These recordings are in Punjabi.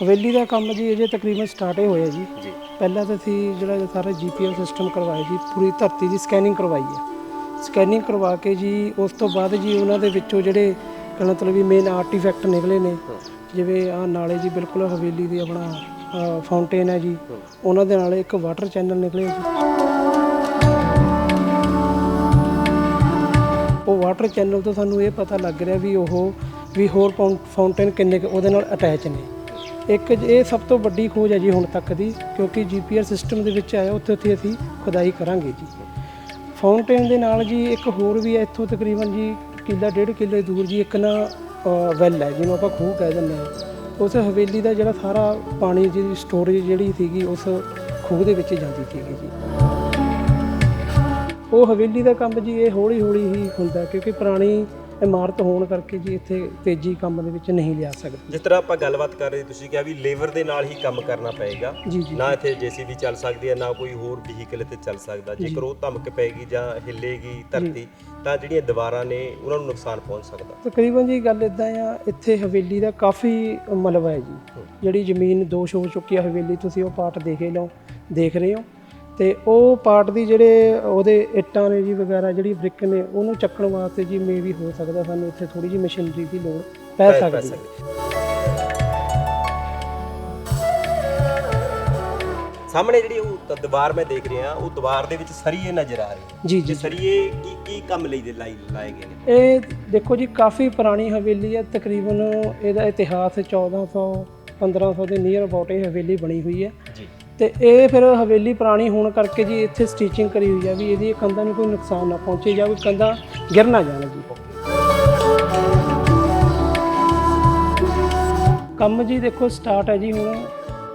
ਹਵੇਲੀ ਦਾ ਕੰਮ ਜੀ ਅਜੇ ਤਕਰੀਬਨ ਸਟਾਰਟ ਹੀ ਹੋਇਆ ਜੀ। ਜੀ। ਪਹਿਲਾਂ ਤਾਂ ਅਸੀਂ ਜਿਹੜਾ ਸਾਰਾ ਜੀਪੀਐਸ ਸਿਸਟਮ ਕਰਵਾਇਆ ਜੀ ਪੂਰੀ ਧਰਤੀ ਦੀ ਸਕੈਨਿੰਗ ਕਰਵਾਈ ਹੈ। ਸਕੈਨਿੰਗ ਕਰਵਾ ਕੇ ਜੀ ਉਸ ਤੋਂ ਬਾਅਦ ਜੀ ਉਹਨਾਂ ਦੇ ਵਿੱਚੋਂ ਜਿਹੜੇ ਕਹਿਣ ਮਤਲਬ ਵੀ ਮੇਨ ਆਰਟੀਫੈਕਟ ਨਿਕਲੇ ਨੇ ਜਿਵੇਂ ਆ ਨਾਲੇ ਜੀ ਬਿਲਕੁਲ ਹਵੇਲੀ ਦੀ ਆਪਣਾ ਫਾਊਂਟੇਨ ਹੈ ਜੀ। ਉਹਨਾਂ ਦੇ ਨਾਲ ਇੱਕ ਵਾਟਰ ਚੈਨਲ ਨਿਕਲੇ ਜੀ। ਉਹ ਵਾਟਰ ਚੈਨਲ ਤੋਂ ਸਾਨੂੰ ਇਹ ਪਤਾ ਲੱਗ ਰਿਹਾ ਵੀ ਉਹ ਵੀ ਹੋਰ ਫਾਊਂਟੇਨ ਕਿੰਨੇ ਉਹਦੇ ਨਾਲ ਅਟੈਚ ਨੇ। ਇੱਕ ਇਹ ਸਭ ਤੋਂ ਵੱਡੀ ਖੋਜ ਹੈ ਜੀ ਹੁਣ ਤੱਕ ਦੀ, ਕਿਉਂਕਿ ਜੀਪੀਐਸ ਸਿਸਟਮ ਦੇ ਵਿੱਚ ਆਇਆ, ਉੱਥੇ ਉੱਥੇ ਅਸੀਂ ਖੁਦਾਈ ਕਰਾਂਗੇ ਜੀ। ਫਾਊਂਟੇਨ ਦੇ ਨਾਲ ਜੀ ਇੱਕ ਹੋਰ ਵੀ ਹੈ, ਇੱਥੋਂ ਤਕਰੀਬਨ ਜੀ ਕਿੱਲਾ, ਡੇਢ ਕਿੱਲੇ ਦੂਰ ਜੀ ਇੱਕ ਨਾ ਵੈਲ ਹੈ, ਜਿਹਨੂੰ ਆਪਾਂ ਖੂਹ ਕਹਿ ਦਿੰਦੇ ਹਾਂ। ਉਸ ਹਵੇਲੀ ਦਾ ਜਿਹੜਾ ਸਾਰਾ ਪਾਣੀ ਦੀ ਸਟੋਰੇਜ ਜਿਹੜੀ ਸੀਗੀ, ਉਸ ਖੂਹ ਦੇ ਵਿੱਚ ਜਾਂਦੀ ਸੀਗੀ ਜੀ। ਉਹ ਹਵੇਲੀ ਦਾ ਕੰਮ ਜੀ ਇਹ ਹੌਲੀ ਹੌਲੀ ਹੀ ਹੁੰਦਾ, ਕਿਉਂਕਿ ਪੁਰਾਣੀ ਇਮਾਰਤ ਹੋਣ ਕਰਕੇ ਜੀ ਇੱਥੇ ਤੇਜ਼ੀ ਕੰਮ ਦੇ ਵਿੱਚ ਨਹੀਂ ਲਿਆ ਸਕਦੇ। ਜਿਸ ਤਰ੍ਹਾਂ ਆਪਾਂ ਗੱਲਬਾਤ ਕਰ ਰਹੇ ਤੁਸੀਂ ਕਿਹਾ ਵੀ ਲੇਬਰ ਦੇ ਨਾਲ ਹੀ ਕੰਮ ਕਰਨਾ ਪਏਗਾ। ਜੀ ਜੀ। ਨਾ ਇੱਥੇ ਜੀਸੀਬੀ ਚੱਲ ਸਕਦੀ ਹੈ ਨਾ ਕੋਈ ਹੋਰ ਵਹੀਕਲ ਇੱਥੇ ਚੱਲ ਸਕਦਾ। ਜੇਕਰ ਉਹ ਧਮਕ ਪੈਗੀ ਜਾਂ ਹਿੱਲੇਗੀ ਧਰਤੀ ਤਾਂ ਜਿਹੜੀਆਂ ਦੀਵਾਰਾਂ ਨੇ ਉਹਨਾਂ ਨੂੰ ਨੁਕਸਾਨ ਪਹੁੰਚ ਸਕਦਾ। ਤਕਰੀਬਨ ਜੀ ਗੱਲ ਇਦਾਂ ਆ ਇੱਥੇ ਹਵੇਲੀ ਦਾ ਕਾਫੀ ਮਲਬਾ ਹੈ ਜੀ। ਜਿਹੜੀ ਜ਼ਮੀਨ ਦੋਸ਼ ਹੋ ਚੁੱਕੀ ਹੈ ਹਵੇਲੀ ਤੁਸੀਂ ਉਹ ਪਾਰਟ ਦੇਖੇ ਲਓ ਦੇਖ ਰਹੇ ਹੋ। ਤੇ ਉਹ ਪਾਰਟ ਦੀ ਜਿਹੜੇ ਉਹਦੇ ਇੱਟਾਂ ਨੇ ਜੀ ਵਗੈਰਾ ਜਿਹੜੀ ਬ੍ਰਿਕ ਨੇ ਉਹਨੂੰ ਚੱਕਣ ਵਾਸਤੇ ਜੀ ਮੇ ਵੀ ਹੋ ਸਕਦਾ ਸਾਨੂੰ ਇੱਥੇ ਥੋੜੀ ਜਿਹੀ ਮਸ਼ੀਨਰੀ ਦੀ ਲੋੜ ਪੈ ਸਕਦੀ ਹੈ। ਸਾਹਮਣੇ ਜਿਹੜੀ ਉਹ ਦੀਵਾਰ ਮੈਂ ਦੇਖ ਰਿਹਾ ਉਹ ਦੀਵਾਰ ਦੇ ਵਿੱਚ ਸਰੀਏ ਨਜ਼ਰ ਆ ਰਹੇ ਜੀ ਜੇ। ਜੀ ਸਰੀਏ ਕੀ ਕੀ ਕੰਮ ਲਈ ਦੇ ਲਾਈ ਲਾਏ ਗਏ ਨੇ? ਇਹ ਦੇਖੋ ਜੀ ਕਾਫੀ ਪੁਰਾਣੀ ਹਵੇਲੀ ਹੈ ਤਕਰੀਬਨ ਇਹਦਾ ਇਤਿਹਾਸ 1400 1500 ਦੇ ਨੀਅਰ ਅਬਾਊਟ ਇਹ ਹਵੇਲੀ ਬਣੀ ਹੋਈ ਹੈ। ਜੀ। ਤੇ ਇਹ ਫਿਰ ਹਵੇਲੀ ਪੁਰਾਣੀ ਹੋਣ ਕਰਕੇ ਜੀ ਇੱਥੇ ਸਟੀਚਿੰਗ ਕਰੀ ਹੋਈ ਹੈ ਵੀ ਇਹਦੀ ਕੰਧਾਂ ਨੂੰ ਕੋਈ ਨੁਕਸਾਨ ਨਾ ਪਹੁੰਚੇ ਜਾਂ ਕੋਈ ਕੰਧਾਂ ਗਿਰ ਨਾ ਜਾਣ ਜੀ। ਕੰਮ ਜੀ ਦੇਖੋ ਸਟਾਰਟ ਹੈ ਜੀ ਹੁਣ।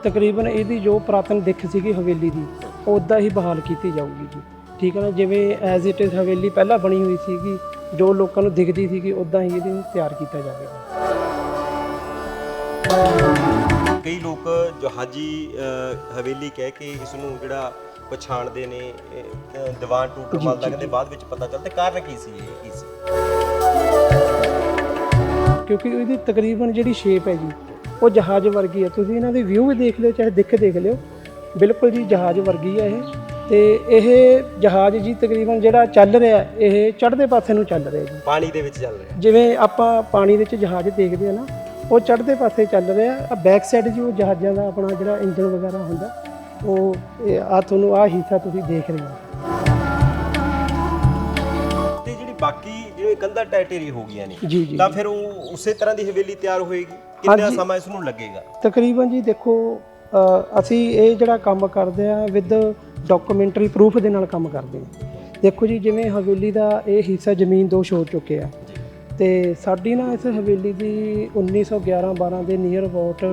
ਤਕਰੀਬਨ ਇਹਦੀ ਜੋ ਪੁਰਾਤਨ ਦਿੱਖ ਸੀਗੀ ਹਵੇਲੀ ਦੀ ਉਦਾਂ ਹੀ ਬਹਾਲ ਕੀਤੀ ਜਾਊਗੀ ਜੀ। ਠੀਕ ਹੈ ਨਾ, ਜਿਵੇਂ ਐਜ਼ ਇਟ ਇਜ਼ ਹਵੇਲੀ ਪਹਿਲਾਂ ਬਣੀ ਹੋਈ ਸੀਗੀ, ਜੋ ਲੋਕਾਂ ਨੂੰ ਦਿਖਦੀ ਸੀਗੀ ਉਦਾਂ ਹੀ ਇਹਦੀ ਤਿਆਰ ਕੀਤਾ ਜਾਵੇਗਾ। ਕਈ ਲੋਕ ਜਹਾਜੀ ਹਵੇਲੀ ਕਹਿ ਕੇ ਇਸ ਨੂੰ ਜਿਹੜਾ ਪਛਾਣਦੇ ਨੇ ਇਹ, ਦੀਵਾਨ ਟੂਟਣ ਵਾਲ ਲੱਗਦੇ ਬਾਅਦ ਵਿੱਚ ਪਤਾ ਚੱਲਦਾ ਕਾਰਨ ਕੀ ਸੀ ਇਹ ਕੀ ਸੀ? ਕਿਉਂਕਿ ਇਹਦੀ ਤਕਰੀਬਨ ਜਿਹੜੀ ਸ਼ੇਪ ਹੈ ਜੀ ਉਹ ਜਹਾਜ਼ ਵਰਗੀ ਹੈ। ਤੁਸੀਂ ਇਹਨਾਂ ਦੇ ਵਿਊ ਵੀ ਦੇਖ ਲਿਓ ਚਾਹੇ ਦਿੱਖ ਦੇਖ ਲਿਓ। ਬਿਲਕੁਲ ਜੀ ਜਹਾਜ਼ ਵਰਗੀ ਹੈ ਇਹ। ਤੇ ਇਹ ਜਹਾਜ਼ ਜੀ ਤਕਰੀਬਨ ਜਿਹੜਾ ਚੱਲ ਰਿਹਾ ਇਹ ਚੜ੍ਹਦੇ ਪਾਸੇ ਨੂੰ ਚੱਲ ਰਿਹਾ ਜੀ। ਪਾਣੀ ਦੇ ਵਿੱਚ ਚੱਲ ਰਿਹਾ। ਜਿਵੇਂ ਆਪਾਂ ਪਾਣੀ ਵਿੱਚ ਜਹਾਜ਼ ਦੇਖਦੇ ਆ ਨਾ ਉਹ ਚੜ੍ਹਦੇ ਪਾਸੇ ਚੱਲ ਰਿਹਾ। ਆ ਬੈਕ ਸਾਈਡ ਜੀ ਉਹ ਜਹਾਜ਼ਾਂ ਦਾ ਆਪਣਾ ਜਿਹੜਾ ਇੰਜਨ ਵਗੈਰਾ ਹੁੰਦਾ ਉਹ ਆ ਤੁਹਾਨੂੰ ਆ ਹਿੱਸਾ ਤੁਸੀਂ ਦੇਖ ਰਹੇ ਹੋ। ਤੇ ਜਿਹੜੀ ਬਾਕੀ ਜਿਹੜੇ ਕੰਧਾਂ ਟੈਟੇਰੀ ਹੋ ਗਈਆਂ ਨੇ ਤਾਂ ਫਿਰ ਉਹ ਉਸੇ ਤਰ੍ਹਾਂ ਦੀ ਹਵੇਲੀ ਤਿਆਰ ਹੋਏਗੀ? ਕਿੰਨਾ ਸਮਾਂ ਇਸ ਨੂੰ ਲੱਗੇਗਾ? ਤਕਰੀਬਨ ਜੀ ਦੇਖੋ ਅਸੀਂ ਇਹ ਜਿਹੜਾ ਕੰਮ ਕਰਦੇ ਆ ਵਿਦ ਡਾਕੂਮੈਂਟਰੀ ਪ੍ਰੂਫ ਦੇ ਨਾਲ ਕੰਮ ਕਰਦੇ ਆ ਦੇਖੋ ਜੀ ਜਿਵੇਂ ਹਵੇਲੀ ਦਾ ਇਹ ਹਿੱਸਾ ਜ਼ਮੀਨ ਦੋਸ਼ ਹੋ ਚੁੱਕਿਆ। ਤੇ ਸਾਡੀ ਨਾ ਇਸ ਹਵੇਲੀ ਦੀ 1911 12 ਦੇ ਨੀਅਰ ਅਬਾਊਟ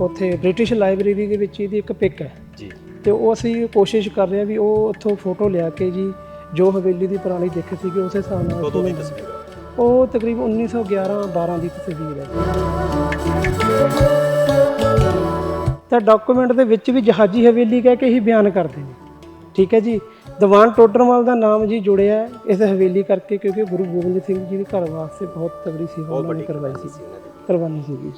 ਉੱਥੇ ਬ੍ਰਿਟਿਸ਼ ਲਾਇਬ੍ਰੇਰੀ ਦੇ ਵਿੱਚ ਇਹਦੀ ਇੱਕ ਪਿਕ ਹੈ। ਜੀ। ਤੇ ਉਹ ਅਸੀਂ ਕੋਸ਼ਿਸ਼ ਕਰ ਰਹੇ ਆ ਵੀ ਉਹ ਉੱਥੋਂ ਫੋਟੋ ਲਿਆ ਕੇ ਜੀ ਜੋ ਹਵੇਲੀ ਦੀ ਪੁਰਾਣੀ ਦਿੱਖ ਸੀਗੀ ਉਸੇ ਹਿਸਾਬ ਨਾਲ ਕਦੋਂ ਦੀ ਤਸਵੀਰ ਹੈ? ਉਹ ਤਕਰੀਬਨ 1911 12 ਦੀ ਤਸਵੀਰ ਹੈ। ਤਾਂ ਡਾਕੂਮੈਂਟ ਦੇ ਵਿੱਚ ਵੀ ਜਹਾਜੀ ਹਵੇਲੀ ਕਹਿ ਕੇ ਹੀ ਬਿਆਨ ਕਰਦੇ ਨੇ। ਠੀਕ ਹੈ ਜੀ। ਦੀਵਾਨ ਟੋਡਰਮਲ ਦਾ ਨਾਮ ਜੀ ਜੁੜਿਆ ਹੈ ਇਸ ਹਵੇਲੀ ਕਰਕੇ ਕਿਉਂਕਿ ਗੁਰੂ ਗੋਬਿੰਦ ਸਿੰਘ ਜੀ ਦੇ ਘਰ ਵਾਸਤੇ ਬਹੁਤ ਤਗੜੀ ਸੇਵਾ ਉਹਨਾਂ ਨੇ ਕਰਵਾਈ ਸੀ। ਦੀ। ਕਰਵਾਨੀ ਸੀਗੀ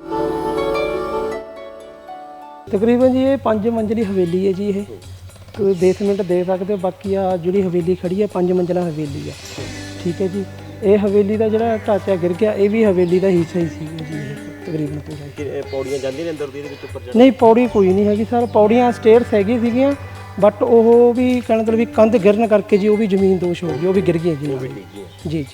ਤਕਰੀਬਨ ਜੀ ਇਹ ਪੰਜ ਮੰਜ਼ਲੀ ਹਵੇਲੀ ਹੈ ਜੀ ਇਹ। ਤੁਸੀਂ ਬੇਸਮੈਂਟ ਦੇ ਸਕਦੇ ਹੋ ਬਾਕੀ ਆ ਜਿਹੜੀ ਹਵੇਲੀ ਖੜੀ ਹੈ ਪੰਜ ਮੰਜ਼ਲਾ ਹਵੇਲੀ ਹੈ। ਠੀਕ ਹੈ ਜੀ। ਇਹ ਹਵੇਲੀ ਦਾ ਜਿਹੜਾ ਢਾਂਚਾ ਗਿਰ ਗਿਆ ਇਹ ਵੀ ਹਵੇਲੀ ਦਾ ਹਿੱਸਾ ਹੀ ਸੀ ਜੀ ਤਕਰੀਬਨ ਪੂਰਾ। ਪੌੜੀਆਂ ਜਾਂਦੀਆਂ ਨੇ ਅੰਦਰ ਦੀ ਇਹਦੇ ਵਿੱਚ ਉੱਪਰ ਨਹੀਂ ਪੌੜੀ ਕੋਈ ਨਹੀਂ ਹੈਗੀ ਸਰ। ਪੌੜੀਆਂ ਸਟੇਅਰਸ ਹੈਗੀ ਸੀਗੀਆਂ। ਬਟ ਉਹ ਵੀ ਕਹਿਣ ਦਾ ਵੀ ਕੰਧ ਗਿਰਨ ਕਰਕੇ ਜੀ ਉਹ ਵੀ ਜ਼ਮੀਨ ਦੋਸ਼ ਹੋ ਗਈ ਉਹ ਵੀ ਗਿਰ ਗਈ ਜੀ। ਨਾਲ। ਜੀ ਜੀ।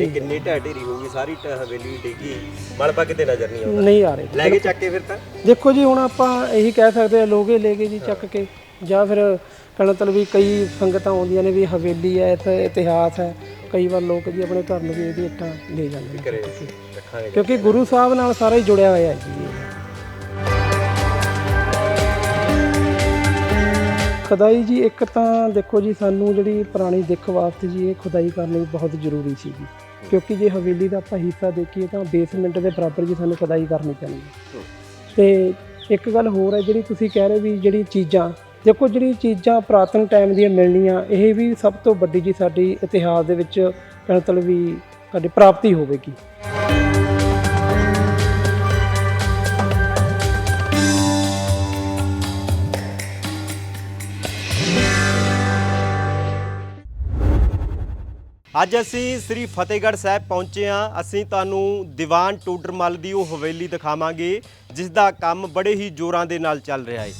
ਇਹ ਕਿੰਨੀ ਢਹਿ ਹੋ ਗਈ ਸਾਰੀ ਹਵੇਲੀ ਡਿੱਗੀ। ਮਲਬਾ ਕਿਤੇ ਨਜ਼ਰ ਨਹੀਂ ਆਉਂਦਾ। ਨਹੀਂ ਆ ਰਹੇ। ਲੈ ਕੇ ਚੱਕ ਕੇ ਫਿਰ ਤਾਂ। ਦੇਖੋ ਜੀ ਹੁਣ ਆਪਾਂ ਇਹੀ ਕਹਿ ਸਕਦੇ ਆ ਲੋਗੇ ਲੈ ਕੇ ਜੀ ਚੱਕ ਕੇ। ਜਾਂ ਫਿਰ ਕਹਿਣ ਤਲ ਵੀ ਕਈ ਸੰਗਤਾਂ ਆਉਂਦੀਆਂ ਨੇ ਵੀ ਹਵੇਲੀ ਹੈ ਇੱਥੇ ਇਤਿਹਾਸ ਹੈ। ਕਈ ਵਾਰ ਲੋਕ ਜੀ ਆਪਣੇ ਘਰ ਨੂੰ ਵੀ ਇਹਦੀ ਇੱਟਾਂ ਲੈ ਜਾਂਦੇ ਨੇ। ਰੱਖਾਂਗੇ। ਕਿਉਂਕਿ ਗੁਰੂ ਸਾਹਿਬ ਨਾਲ ਸਾਰਾ ਹੀ ਜੁੜਿਆ ਹੋਇਆ ਹੈ ਜੀ। ਖੁਦਾਈ ਜੀ ਇੱਕ ਤਾਂ ਦੇਖੋ ਜੀ ਸਾਨੂੰ ਜਿਹੜੀ ਪੁਰਾਣੀ ਦਿੱਖ ਵਾਸਤੇ ਜੀ ਇਹ ਖੁਦਾਈ ਕਰਨੀ ਬਹੁਤ ਜ਼ਰੂਰੀ ਸੀਗੀ ਕਿਉਂਕਿ ਜੇ ਹਵੇਲੀ ਦਾ ਆਪਾਂ ਹਿੱਸਾ ਦੇਖੀਏ ਤਾਂ ਬੇਸਮੈਂਟ ਦੇ ਬਰਾਬਰ ਜੀ ਸਾਨੂੰ ਖੁਦਾਈ ਕਰਨੀ ਪੈਣੀ ਹੈ। ਤੇ ਇੱਕ ਗੱਲ ਹੋਰ ਹੈ ਜਿਹੜੀ ਤੁਸੀਂ ਕਹਿ ਰਹੇ ਵੀ ਜਿਹੜੀ ਚੀਜ਼ਾਂ ਦੇਖੋ ਜਿਹੜੀ ਚੀਜ਼ਾਂ ਪੁਰਾਤਨ ਟਾਈਮ ਦੀਆਂ ਮਿਲਣੀਆਂ, ਇਹ ਵੀ ਸਭ ਤੋਂ ਵੱਡੀ ਜੀ ਸਾਡੀ ਇਤਿਹਾਸ ਦੇ ਵਿੱਚ ਮਤਲਬ ਵੀ ਤੁਹਾਡੀ ਪ੍ਰਾਪਤੀ ਹੋਵੇਗੀ। ਅੱਜ ਅਸੀਂ ਸ੍ਰੀ ਫਤਿਹਗੜ੍ਹ ਸਾਹਿਬ ਪਹੁੰਚੇ ਹਾਂ। ਅਸੀਂ ਤੁਹਾਨੂੰ ਦੀਵਾਨ ਟੋਡਰਮਲ ਦੀ ਉਹ ਹਵੇਲੀ ਦਿਖਾਵਾਂਗੇ, ਜਿਸ ਦਾ ਕੰਮ ਬੜੇ ਹੀ ਜ਼ੋਰਾਂ ਦੇ ਨਾਲ ਚੱਲ ਰਿਹਾ ਹੈ।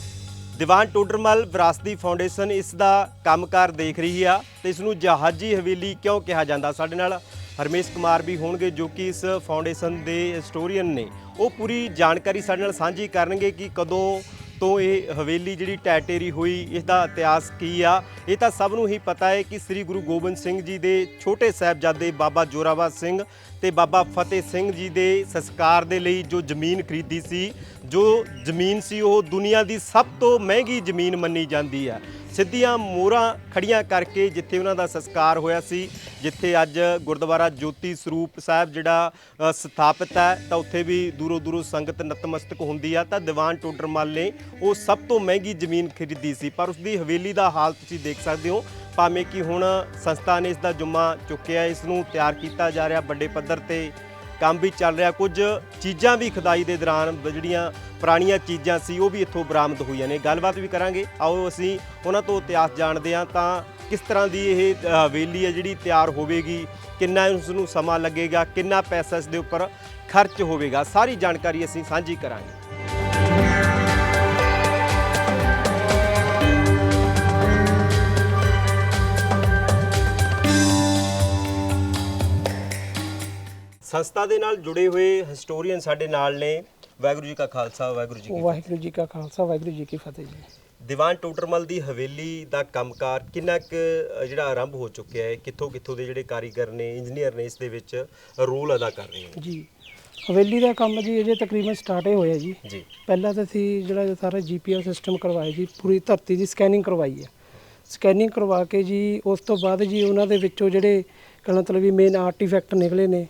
ਦੀਵਾਨ ਟੋਡਰਮਲ ਵਿਰਾਸਤੀ ਫਾਊਂਡੇਸ਼ਨ ਇਸ ਦਾ ਕੰਮਕਾਰ ਦੇਖ ਰਹੀ ਆ ਤੇ ਇਸ ਨੂੰ ਜਹਾਜੀ ਹਵੇਲੀ ਕਿਉਂ ਕਿਹਾ ਜਾਂਦਾ? ਸਾਡੇ ਨਾਲ ਹਰਮੇਸ਼ ਕੁਮਾਰ ਵੀ ਹੋਣਗੇ ਜੋ ਕਿ ਇਸ ਫਾਊਂਡੇਸ਼ਨ ਦੇ ਹਿਸਟੋਰੀਅਨ ਨੇ। ਉਹ ਪੂਰੀ ਜਾਣਕਾਰੀ ਸਾਡੇ ਨਾਲ ਸਾਂਝੀ ਕਰਨਗੇ ਕਿ ਕਦੋਂ ਤੋਂ ਇਹ ਹਵੇਲੀ ਜਿਹੜੀ ਟੈਟੇਰੀ ਹੋਈ ਇਸ ਦਾ ਇਤਿਹਾਸ ਕੀ ਆ? ਇਹ ਤਾਂ ਸਭ ਨੂੰ ਹੀ ਪਤਾ ਹੈ ਕਿ ਸ੍ਰੀ ਗੁਰੂ ਗੋਬਿੰਦ ਸਿੰਘ ਜੀ ਦੇ ਛੋਟੇ ਸਾਹਿਬਜ਼ਾਦੇ ਬਾਬਾ ਜੋਰਾਵਰ ਸਿੰਘ ਤੇ ਬਾਬਾ ਫਤਿਹ ਸਿੰਘ ਜੀ ਦੇ ਸੰਸਕਾਰ ਦੇ ਲਈ ਜੋ ਜ਼ਮੀਨ ਖਰੀਦੀ ਸੀ, ਜੋ ਜ਼ਮੀਨ ਸੀ ਉਹ ਦੁਨੀਆ ਦੀ ਸਭ ਤੋਂ ਮਹਿੰਗੀ ਜ਼ਮੀਨ ਮੰਨੀ ਜਾਂਦੀ ਆ। ਸਿੱਧੀਆਂ ਮੋਹਰਾਂ ਖੜੀਆਂ ਕਰਕੇ ਜਿੱਥੇ ਉਹਨਾਂ ਦਾ ਸੰਸਕਾਰ ਹੋਇਆ ਸੀ, ਜਿੱਥੇ ਅੱਜ ਗੁਰਦੁਆਰਾ ਜੋਤੀ ਸਰੂਪ ਸਾਹਿਬ ਜਿਹੜਾ ਸਥਾਪਿਤ ਹੈ, ਤਾਂ ਉੱਥੇ ਵੀ ਦੂਰੋਂ ਦੂਰੋਂ ਸੰਗਤ ਨਤਮਸਤਕ ਹੁੰਦੀ ਆ, ਤਾਂ ਦੀਵਾਨ ਟੋਡਰਮਲ ਨੇ ਉਹ ਸਭ ਤੋਂ ਮਹਿੰਗੀ ਜ਼ਮੀਨ ਖਰੀਦੀ ਸੀ, ਪਰ ਉਸਦੀ ਹਵੇਲੀ ਦਾ ਹਾਲ ਤੁਸੀਂ ਦੇਖ ਸਕਦੇ ਹੋ, ਭਾਵੇਂ ਕਿ ਹੁਣ ਸੰਸਥਾ ਨੇ ਇਸ ਦਾ ਜੁਮਾ ਚੁੱਕਿਆ, ਇਸ ਨੂੰ ਤਿਆਰ ਕੀਤਾ ਜਾ ਰਿਹਾ ਵੱਡੇ ਪੱਧਰ ਤੇ ਕੰਮ ਵੀ ਚੱਲ ਰਿਹਾ। ਕੁਝ ਚੀਜ਼ਾਂ ਵੀ ਖੁਦਾਈ ਦੇ ਦੌਰਾਨ ਜਿਹੜੀਆਂ ਪੁਰਾਣੀਆਂ ਚੀਜ਼ਾਂ ਸੀ, ਉਹ ਵੀ ਇੱਥੋਂ ਬਰਾਮਦ ਹੋਈਆਂ ਨੇ। ਗੱਲਬਾਤ ਵੀ ਕਰਾਂਗੇ। ਆਓ ਅਸੀਂ ਉਹਨਾਂ ਤੋਂ ਇਤਿਹਾਸ ਜਾਣਦੇ ਹਾਂ ਤਾਂ ਕਿਸ ਤਰ੍ਹਾਂ ਦੀ ਇਹ ਹਵੇਲੀ ਹੈ ਜਿਹੜੀ ਤਿਆਰ ਹੋਵੇਗੀ? ਕਿੰਨਾ ਉਸ ਨੂੰ ਸਮਾਂ ਲੱਗੇਗਾ? ਕਿੰਨਾ ਪੈਸਾ ਇਸ ਦੇ ਉੱਪਰ ਖਰਚ ਹੋਵੇਗਾ? ਸਾਰੀ ਜਾਣਕਾਰੀ ਅਸੀਂ ਸਾਂਝੀ ਕਰਾਂਗੇ। ਸੰਸਥਾ ਦੇ ਨਾਲ ਜੁੜੇ ਹੋਏ ਹਿਸਟੋਰੀਅਨ ਸਾਡੇ ਨਾਲ ਨੇ। ਵਾਹਿਗੁਰੂ ਜੀ ਕਾ ਖਾਲਸਾ ਵਾਹਿਗੁਰੂ ਜੀ ਕੀ ਫਤਿਹ। ਵਾਹਿਗੁਰੂ ਜੀ ਕਾ ਖਾਲਸਾ ਵਾਹਿਗੁਰੂ ਜੀ ਕੀ ਫਤਿਹ ਜੀ। ਦੀਵਾਨ ਟੋਟਰਮਲ ਦੀ ਹਵੇਲੀ ਦਾ ਕੰਮਕਾਰ ਕਿੰਨਾ ਕੁ ਜਿਹੜਾ ਆਰੰਭ ਹੋ ਚੁੱਕਿਆ ਹੈ ਕਿੱਥੋਂ ਕਿੱਥੋਂ ਦੇ ਜਿਹੜੇ ਕਾਰੀਗਰ ਨੇ ਇੰਜੀਨੀਅਰ ਨੇ ਇਸ ਦੇ ਵਿੱਚ ਰੋਲ ਅਦਾ ਕਰ ਰਹੇ ਨੇ। ਜੀ ਹਵੇਲੀ ਦਾ ਕੰਮ ਜੀ ਅਜੇ ਤਕਰੀਬਨ ਸਟਾਰਟ ਹੀ ਹੋਇਆ ਜੀ। ਜੀ। ਪਹਿਲਾਂ ਤਾਂ ਅਸੀਂ ਜਿਹੜਾ ਸਾਰਾ ਜੀਪੀਐਸ ਸਿਸਟਮ ਕਰਵਾਇਆ ਜੀ ਪੂਰੀ ਧਰਤੀ ਦੀ ਸਕੈਨਿੰਗ ਕਰਵਾਈ ਹੈ। ਸਕੈਨਿੰਗ ਕਰਵਾ ਕੇ ਜੀ ਉਸ ਤੋਂ ਬਾਅਦ ਜੀ ਉਹਨਾਂ ਦੇ ਵਿੱਚੋਂ ਜਿਹੜੇ ਕਹਿ ਮਤਲਬ ਵੀ ਮੇਨ ਆਰਟੀਫੈਕਟ ਨਿਕਲੇ ਨੇ।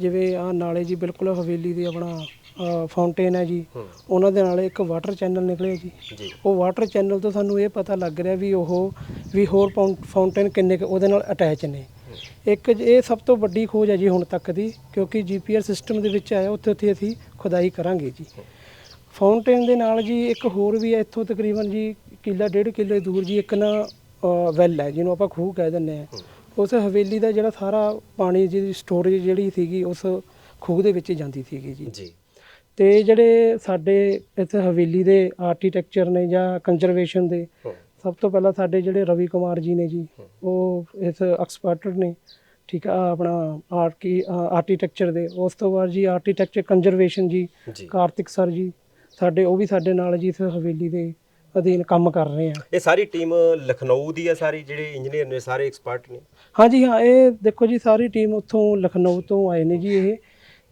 ਜਿਵੇਂ ਆ ਨਾਲੇ ਜੀ ਬਿਲਕੁਲ ਹਵੇਲੀ ਦੀ ਆਪਣਾ ਫਾਊਂਟੇਨ ਹੈ ਜੀ। ਉਹਨਾਂ ਦੇ ਨਾਲ ਇੱਕ ਵਾਟਰ ਚੈਨਲ ਨਿਕਲਿਆ ਜੀ। ਉਹ ਵਾਟਰ ਚੈਨਲ ਤੋਂ ਸਾਨੂੰ ਇਹ ਪਤਾ ਲੱਗ ਰਿਹਾ ਵੀ ਉਹ ਵੀ ਹੋਰ ਫਾਊਂਟੇਨ ਕਿੰਨੇ ਉਹਦੇ ਨਾਲ ਅਟੈਚ ਨੇ। ਇੱਕ ਇਹ ਸਭ ਤੋਂ ਵੱਡੀ ਖੋਜ ਹੈ ਜੀ ਹੁਣ ਤੱਕ ਦੀ ਕਿਉਂਕਿ ਜੀਪੀਆਰ ਸਿਸਟਮ ਦੇ ਵਿੱਚ ਆਇਆ ਉੱਥੇ ਉੱਥੇ ਅਸੀਂ ਖੁਦਾਈ ਕਰਾਂਗੇ ਜੀ। ਫਾਊਂਟੇਨ ਦੇ ਨਾਲ ਜੀ ਇੱਕ ਹੋਰ ਵੀ ਹੈ ਇੱਥੋਂ ਤਕਰੀਬਨ ਜੀ ਕਿੱਲਾ ਡੇਢ ਕਿੱਲੇ ਦੂਰ ਜੀ ਇੱਕ ਨਾ ਵੈਲ ਹੈ ਜਿਹਨੂੰ ਆਪਾਂ ਖੂਹ ਕਹਿ ਦਿੰਦੇ ਆ ਉਸ ਹਵੇਲੀ ਦਾ ਜਿਹੜਾ ਸਾਰਾ ਪਾਣੀ ਦੀ ਸਟੋਰੇਜ ਜਿਹੜੀ ਸੀਗੀ ਉਸ ਖੂਹ ਦੇ ਵਿੱਚ ਜਾਂਦੀ ਸੀਗੀ ਜੀ। ਜੀ। ਤੇ ਜਿਹੜੇ ਸਾਡੇ ਇੱਥੇ ਹਵੇਲੀ ਦੇ ਆਰਕੀਟੈਕਚਰ ਨੇ ਜਾਂ ਕੰਜ਼ਰਵੇਸ਼ਨ ਦੇ ਸਭ ਤੋਂ ਪਹਿਲਾਂ ਸਾਡੇ ਜਿਹੜੇ ਰਵੀ ਕੁਮਾਰ ਜੀ ਨੇ ਜੀ ਉਹ ਇਸ ਐਕਸਪਰਟ ਨੇ ਠੀਕ ਆ ਆਪਣਾ ਆਰਕੀ ਆਰਕੀਟੈਕਚਰ ਦੇ। ਉਸ ਤੋਂ ਬਾਅਦ ਜੀ ਆਰਕੀਟੈਕਚਰ ਕੰਜ਼ਰਵੇਸ਼ਨ ਜੀ ਕਾਰਤਿਕ ਸਰ ਜੀ ਸਾਡੇ ਉਹ ਵੀ ਸਾਡੇ ਨਾਲ ਜੀ ਇਸ ਹਵੇਲੀ ਦੇ ਅਧੀਨ ਕੰਮ ਕਰ ਰਹੇ ਆ ਇਹ ਸਾਰੀ ਟੀਮ ਲਖਨਊ ਦੀ ਹੈ ਸਾਰੀ ਜਿਹੜੇ ਇੰਜੀਨੀਅਰ ਨੇ ਸਾਰੇ ਐਕਸਪਰਟ ਨੇ? ਹਾਂਜੀ ਹਾਂ ਇਹ ਦੇਖੋ ਜੀ ਸਾਰੀ ਟੀਮ ਉੱਥੋਂ ਲਖਨਊ ਤੋਂ ਆਏ ਨੇ ਜੀ ਇਹ।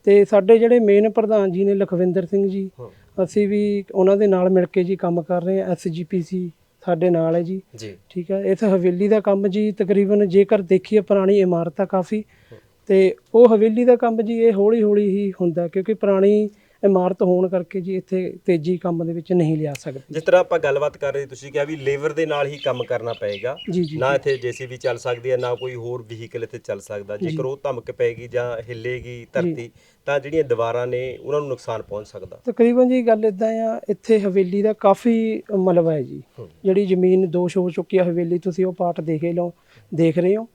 ਤੇ ਸਾਡੇ ਜਿਹੜੇ ਮੇਨ ਪ੍ਰਧਾਨ ਜੀ ਨੇ ਲਖਵਿੰਦਰ ਸਿੰਘ ਜੀ ਹੂੰ। ਅਸੀਂ ਵੀ ਉਹਨਾਂ ਦੇ ਨਾਲ ਮਿਲ ਕੇ ਜੀ ਕੰਮ ਕਰ ਰਹੇ ਹਾਂ। ਐਸਜੀਪੀਸੀ ਸਾਡੇ ਨਾਲ ਹੈ ਜੀ। ਜੀ। ਠੀਕ ਹੈ ਇਸ ਹਵੇਲੀ ਦਾ ਕੰਮ ਜੀ ਤਕਰੀਬਨ ਜੇਕਰ ਦੇਖੀਏ ਪੁਰਾਣੀ ਇਮਾਰਤ ਆ ਕਾਫੀ ਤੇ ਉਹ ਹਵੇਲੀ ਦਾ ਕੰਮ ਜੀ ਇਹ ਹੌਲੀ ਹੌਲੀ ਹੀ ਹੁੰਦਾ ਕਿਉਂਕਿ ਪੁਰਾਣੀ ਇਮਾਰਤ ਹੋਣ ਕਰਕੇ ਜੀ ਇੱਥੇ ਤੇਜ਼ੀ ਕੰਮ ਦੇ ਵਿੱਚ ਨਹੀਂ ਲਿਆ ਸਕਦੇ। ਜਿਸ ਤਰ੍ਹਾਂ ਆਪਾਂ ਗੱਲਬਾਤ ਕਰ ਰਹੇ ਸੀ, ਤੁਸੀਂ ਕਿਹਾ ਵੀ ਲੇਬਰ ਦੇ ਨਾਲ ਹੀ ਕੰਮ ਕਰਨਾ ਪਏਗਾ। ਜੀ ਜੀ ਨਾ ਇੱਥੇ ਜੀਸੀਬੀ ਚੱਲ ਸਕਦੀ ਹੈ ਨਾ ਕੋਈ ਹੋਰ ਵਹੀਕਲ ਇੱਥੇ ਚੱਲ ਸਕਦਾ। ਜੇਕਰ ਉਹ ਧਮਕ ਪੈਗੀ ਜਾਂ ਹਿੱਲੇਗੀ ਧਰਤੀ ਤਾਂ ਜਿਹੜੀਆਂ ਦੀਵਾਰਾਂ ਨੇ ਉਹਨਾਂ ਨੂੰ ਨੁਕਸਾਨ ਪਹੁੰਚ ਸਕਦਾ। ਤਕਰੀਬਨ ਜੀ ਗੱਲ ਇਦਾਂ ਆ ਇੱਥੇ ਹਵੇਲੀ ਦਾ ਕਾਫੀ ਮਲਬਾ ਹੈ ਜੀ। ਜਿਹੜੀ ਜ਼ਮੀਨ ਦੋਸ਼ ਹੋ ਚੁੱਕੀ ਹੈ ਹਵੇਲੀ ਤੁਸੀਂ ਉਹ ਪਾਰਟ ਦੇਖੇ ਲਓ ਦੇਖ ਰਹੇ ਹੋ।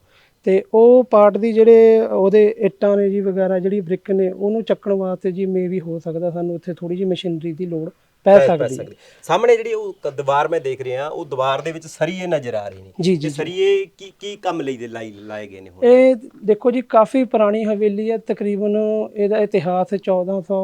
ਤੇ ਉਹ ਪਾਰਟ ਦੀ ਜਿਹੜੇ ਉਹਦੇ ਇੱਟਾਂ ਨੇ ਜੀ ਵਗੈਰਾ ਜਿਹੜੀ ਬ੍ਰਿਕ ਨੇ ਉਹਨੂੰ ਚੱਕਣ ਵਾਸਤੇ ਜੀ ਮੇ ਵੀ ਹੋ ਸਕਦਾ ਸਾਨੂੰ ਇੱਥੇ ਥੋੜੀ ਜਿਹੀ ਮਸ਼ੀਨਰੀ ਦੀ ਲੋੜ ਪੈ ਸਕਦੀ ਹੈ। ਸਾਹਮਣੇ ਜਿਹੜੀ ਉਹ ਦੀਵਾਰ ਮੈਂ ਦੇਖ ਰਿਹਾ ਉਹ ਦੀਵਾਰ ਦੇ ਵਿੱਚ ਸਰੀਏ ਨਜ਼ਰ ਆ ਰਹੇ ਨੇ। ਇਹ ਸਰੀਏ ਕੀ ਕੀ ਕੰਮ ਲਈ ਦੇ ਲਾਏ ਗਏ ਨੇ ਹੁਣ? ਇਹ ਦੇਖੋ ਜੀ ਕਾਫੀ ਪੁਰਾਣੀ ਹਵੇਲੀ ਹੈ ਤਕਰੀਬਨ ਇਹਦਾ ਇਤਿਹਾਸ 1400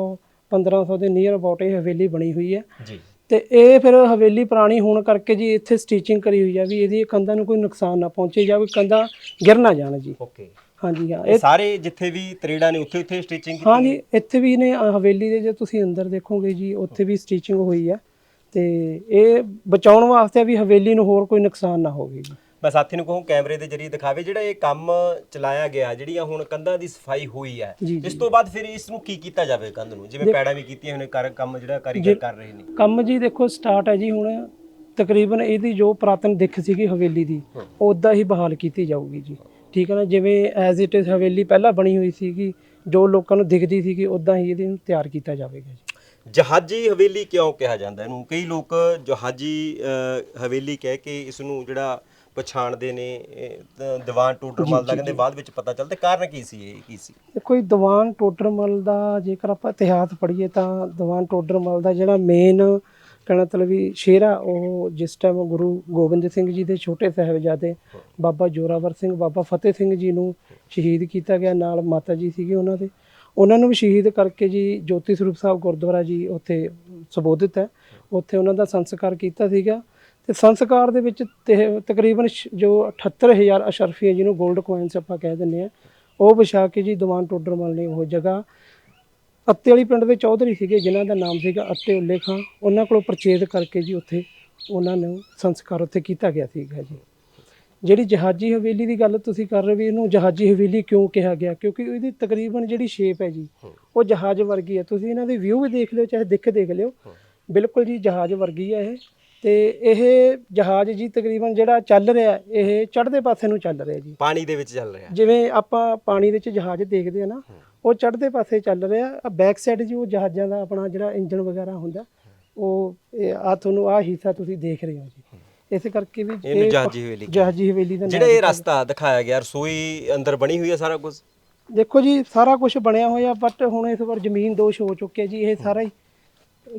1500 ਦੇ ਨੀਅਰ ਅਬਾਊਟ ਇਹ ਹਵੇਲੀ ਬਣੀ ਹੋਈ ਹੈ। ਜੀ। ਤੇ ਇਹ ਫਿਰ ਹਵੇਲੀ ਪੁਰਾਣੀ ਹੋਣ ਕਰਕੇ ਜੀ ਇੱਥੇ ਸਟਿਚਿੰਗ ਕਰੀ ਹੋਈ ਆ ਵੀ ਇਹਦੀ ਕੰਧਾਂ ਨੂੰ ਕੋਈ ਨੁਕਸਾਨ ਨਾ ਪਹੁੰਚੇ ਜਾਂ ਕੋਈ ਕੰਧਾਂ ਗਿਰ ਨਾ ਜਾਣ ਜੀ। ਓਕੇ ਹਾਂਜੀ ਹਾਂ ਇਹ ਸਾਰੇ ਜਿੱਥੇ ਵੀ ਤਰੇੜਾਂ ਨੇ ਉੱਥੇ ਉੱਥੇ ਸਟਿਚਿੰਗ ਕੀਤੀ ਹਾਂਜੀ ਇੱਥੇ ਵੀ ਨੇ ਹਵੇਲੀ ਦੇ ਜੇ ਤੁਸੀਂ ਅੰਦਰ ਦੇਖੋਗੇ ਜੀ ਉੱਥੇ ਵੀ ਸਟਿਚਿੰਗ ਹੋਈ ਆ ਤੇ ਇਹ ਬਚਾਉਣ ਵਾਸਤੇ ਵੀ ਹਵੇਲੀ ਨੂੰ ਹੋਰ ਕੋਈ ਨੁਕਸਾਨ ਨਾ ਹੋਵੇ ਜੀ। ਮੈਂ ਸਾਥੀ ਨੂੰ ਕਹੂੰ ਕੈਮਰੇ ਦੇ ਜਰੀਏ ਦਿਖਾਵੇ ਜਿਹੜਾ ਇਹ ਕੰਮ ਚਲਾਇਆ ਗਿਆ ਜਿਹੜੀਆਂ ਹੁਣ ਕੰਧਾਂ ਦੀ ਸਫ਼ਾਈ ਹੋਈ ਹੈ। ਜੀ, ਇਸ ਤੋਂ ਬਾਅਦ ਫਿਰ ਇਸ ਨੂੰ ਕੀ ਕੀਤਾ ਜਾਵੇ ਕੰਧ ਨੂੰ? ਜਿਵੇਂ ਪੈੜਾਂ ਵੀ ਕੀਤੀਆਂ ਹੋਣੇ ਕਰ ਕੰਮ ਜਿਹੜਾ ਕਾਰੀਗਰ ਕਰ ਰਹੇ ਨੇ। ਕੰਮ ਜੀ ਦੇਖੋ ਸਟਾਰਟ ਹੈ ਜੀ ਹੁਣ। ਤਕਰੀਬਨ ਇਹਦੀ ਜੋ ਪ੍ਰਾਤਨ ਦਿੱਖ ਸੀਗੀ ਹਵੇਲੀ ਦੀ ਹਮ। ਉਦਾਂ ਹੀ ਬਹਾਲ ਕੀਤੀ ਜਾਊਗੀ ਜੀ। ਠੀਕ ਹੈ ਨਾ ਜਿਵੇਂ ਐਜ਼ ਇਟ ਇਜ਼ ਹਵੇਲੀ ਪਹਿਲਾਂ ਬਣੀ ਹੋਈ ਸੀਗੀ ਜੋ ਲੋਕਾਂ ਨੂੰ ਦਿਖਦੀ ਸੀਗੀ ਉਦਾਂ ਹੀ ਇਹਨੂੰ ਤਿਆਰ ਕੀਤਾ ਜਾਵੇਗਾ ਜੀ। ਜਹਾਜੀ ਹਵੇਲੀ ਕਿਉਂ ਕਿਹਾ ਜਾਂਦਾ? ਇਹਨੂੰ ਕਈ ਲੋਕ ਜਹਾਜੀ ਹਵੇਲੀ ਕਹਿ ਕੇ ਇਸ ਨੂੰ ਜਿਹੜਾ ਪਛਾਣਦੇ ਨੇ ਇਹ ਤਾਂ ਦੀਵਾਨ ਟੋਡਰਮਲ ਦਾ ਕਹਿੰਦੇ ਬਾਅਦ ਵਿੱਚ ਪਤਾ ਚੱਲਦਾ ਕਾਰਨ ਕੀ ਸੀ ਇਹ ਕੀ ਸੀ? ਜੀ ਦੀਵਾਨ ਟੋਡਰਮਲ ਦਾ ਜੇਕਰ ਆਪਾਂ ਇਤਿਹਾਸ ਪੜ੍ਹੀਏ ਤਾਂ ਦੀਵਾਨ ਟੋਡਰਮਲ ਦਾ ਜਿਹੜਾ ਮੇਨ ਕਹਿਣਾ ਮਤਲਬ ਵੀ ਸ਼ੇਰਾ ਉਹ ਜਿਸ ਟਾਈਮ ਗੁਰੂ ਗੋਬਿੰਦ ਸਿੰਘ ਜੀ ਦੇ ਛੋਟੇ ਸਾਹਿਬਜ਼ਾਦੇ ਬਾਬਾ ਜੋਰਾਵਰ ਸਿੰਘ ਬਾਬਾ ਫਤਿਹ ਸਿੰਘ ਜੀ ਨੂੰ ਸ਼ਹੀਦ ਕੀਤਾ ਗਿਆ ਨਾਲ ਮਾਤਾ ਜੀ ਸੀਗੇ ਉਹਨਾਂ ਦੇ। ਉਹਨਾਂ ਨੂੰ ਵੀ ਸ਼ਹੀਦ ਕਰਕੇ ਜੀ ਜੋਤੀ ਸਰੂਪ ਸਾਹਿਬ ਗੁਰਦੁਆਰਾ ਜੀ ਉੱਥੇ ਸੰਬੋਧਿਤ ਹੈ। ਉੱਥੇ ਉਹਨਾਂ ਦਾ ਸੰਸਕਾਰ ਕੀਤਾ ਸੀਗਾ। ਤੇ ਸੰਸਕਾਰ ਦੇ ਵਿੱਚ ਤੇ- ਤਕਰੀਬਨ ਸ਼- ਜੋ 78000 ਅਸ਼ਰਫੀ ਜਿਹਨੂੰ 골ਡ ਕੋਇਨਸ ਆਪਾਂ ਕਹਿ ਦਿੰਦੇ ਆ ਉਹ ਵਿਛਾ ਕੇ ਜੀ ਦੀਵਾਨ ਟੋਡਰਮਲ ਨੇ ਉਹ ਜਗ੍ਹਾ। ਅੱਤੇ ਵਾਲੀ ਪਿੰਡ ਦੇ ਚੌਧਰੀ ਸੀਗੇ, ਜਿਨ੍ਹਾਂ ਦਾ ਨਾਮ ਸੀਗਾ ਅੱਤੇ ਉੱਲੇ ਖਾਂ ਉਹਨਾਂ ਕੋਲੋਂ ਪਰਚੇਜ਼ ਕਰਕੇ ਜੀ ਉੱਥੇ ਉਹਨਾਂ ਨੂੰ ਸੰਸਕਾਰ ਉੱਥੇ ਕੀਤਾ ਗਿਆ ਸੀਗਾ ਜੀ। ਜਿਹੜੀ ਜਹਾਜੀ ਹਵੇਲੀ ਦੀ ਗੱਲ ਤੁਸੀਂ ਕਰ ਰਹੇ ਵੀ ਇਹਨੂੰ ਜਹਾਜੀ ਹਵੇਲੀ ਕਿਉਂ ਕਿਹਾ ਗਿਆ? ਕਿਉਂਕਿ ਇਹਦੀ ਤਕਰੀਬਨ ਜਿਹੜੀ ਸ਼ੇਪ ਹੈ ਜੀ, ਉਹ ਜਹਾਜ਼ ਵਰਗੀ ਹੈ। ਤੁਸੀਂ ਇਹਨਾਂ ਦੇ ਵਿਊ ਵੀ ਦੇਖ ਲਿਓ, ਚਾਹੇ ਦਿੱਖ ਦੇਖ ਲਿਓ। ਬਿਲਕੁਲ ਜੀ ਜਹਾਜ਼ ਵਰਗੀ ਹੈ ਇਹ। ਤੇ ਇਹ ਜਹਾਜ਼ ਜੀ ਤਕਰੀਬਨ ਜਿਹੜਾ ਚੱਲ ਰਿਹਾ ਇਹ ਚੜ੍ਹਦੇ ਪਾਸੇ ਨੂੰ ਚੱਲ ਰਿਹਾ ਜੀ। ਪਾਣੀ ਦੇ ਵਿੱਚ ਚੱਲ ਰਿਹਾ। ਜਿਵੇਂ ਆਪਾਂ ਪਾਣੀ ਦੇ ਵਿੱਚ ਜਹਾਜ਼ ਦੇਖਦੇ ਆ ਨਾ ਉਹ ਚੜ੍ਹਦੇ ਪਾਸੇ ਚੱਲ ਰਿਹਾ ਆ ਬੈਕ ਸਾਈਡ ਜੀ ਉਹ ਜਹਾਜ਼ਾਂ ਦਾ ਆਪਣਾ ਜਿਹੜਾ ਇੰਜਨ ਵਗੈਰਾ ਹੁੰਦਾ ਉਹ ਆ ਤੁਹਾਨੂੰ ਆ ਹਿੱਸਾ ਤੁਸੀਂ ਦੇਖ ਰਹੇ ਹੋ ਜੀ। ਇਸੇ ਕਰਕੇ ਵੀ ਇਹ ਜਹਾਜੀ ਹਵੇਲੀ ਜਹਾਜੀ ਹਵੇਲੀ ਦਾ ਜਿਹੜਾ ਇਹ ਰਸਤਾ ਦਿਖਾਇਆ ਗਿਆ ਰਸੋਈ ਅੰਦਰ ਬਣੀ ਹੋਈ ਹੈ ਸਾਰਾ ਕੁਝ? ਦੇਖੋ ਜੀ ਸਾਰਾ ਕੁਝ ਬਣਿਆ ਹੋਇਆ ਬਟ ਹੁਣ ਇਸ ਵਾਰ ਜ਼ਮੀਨ ਦੋਸ਼ ਹੋ ਚੁੱਕਿਆ ਜੀ ਇਹ ਸਾਰਾ ਹੀ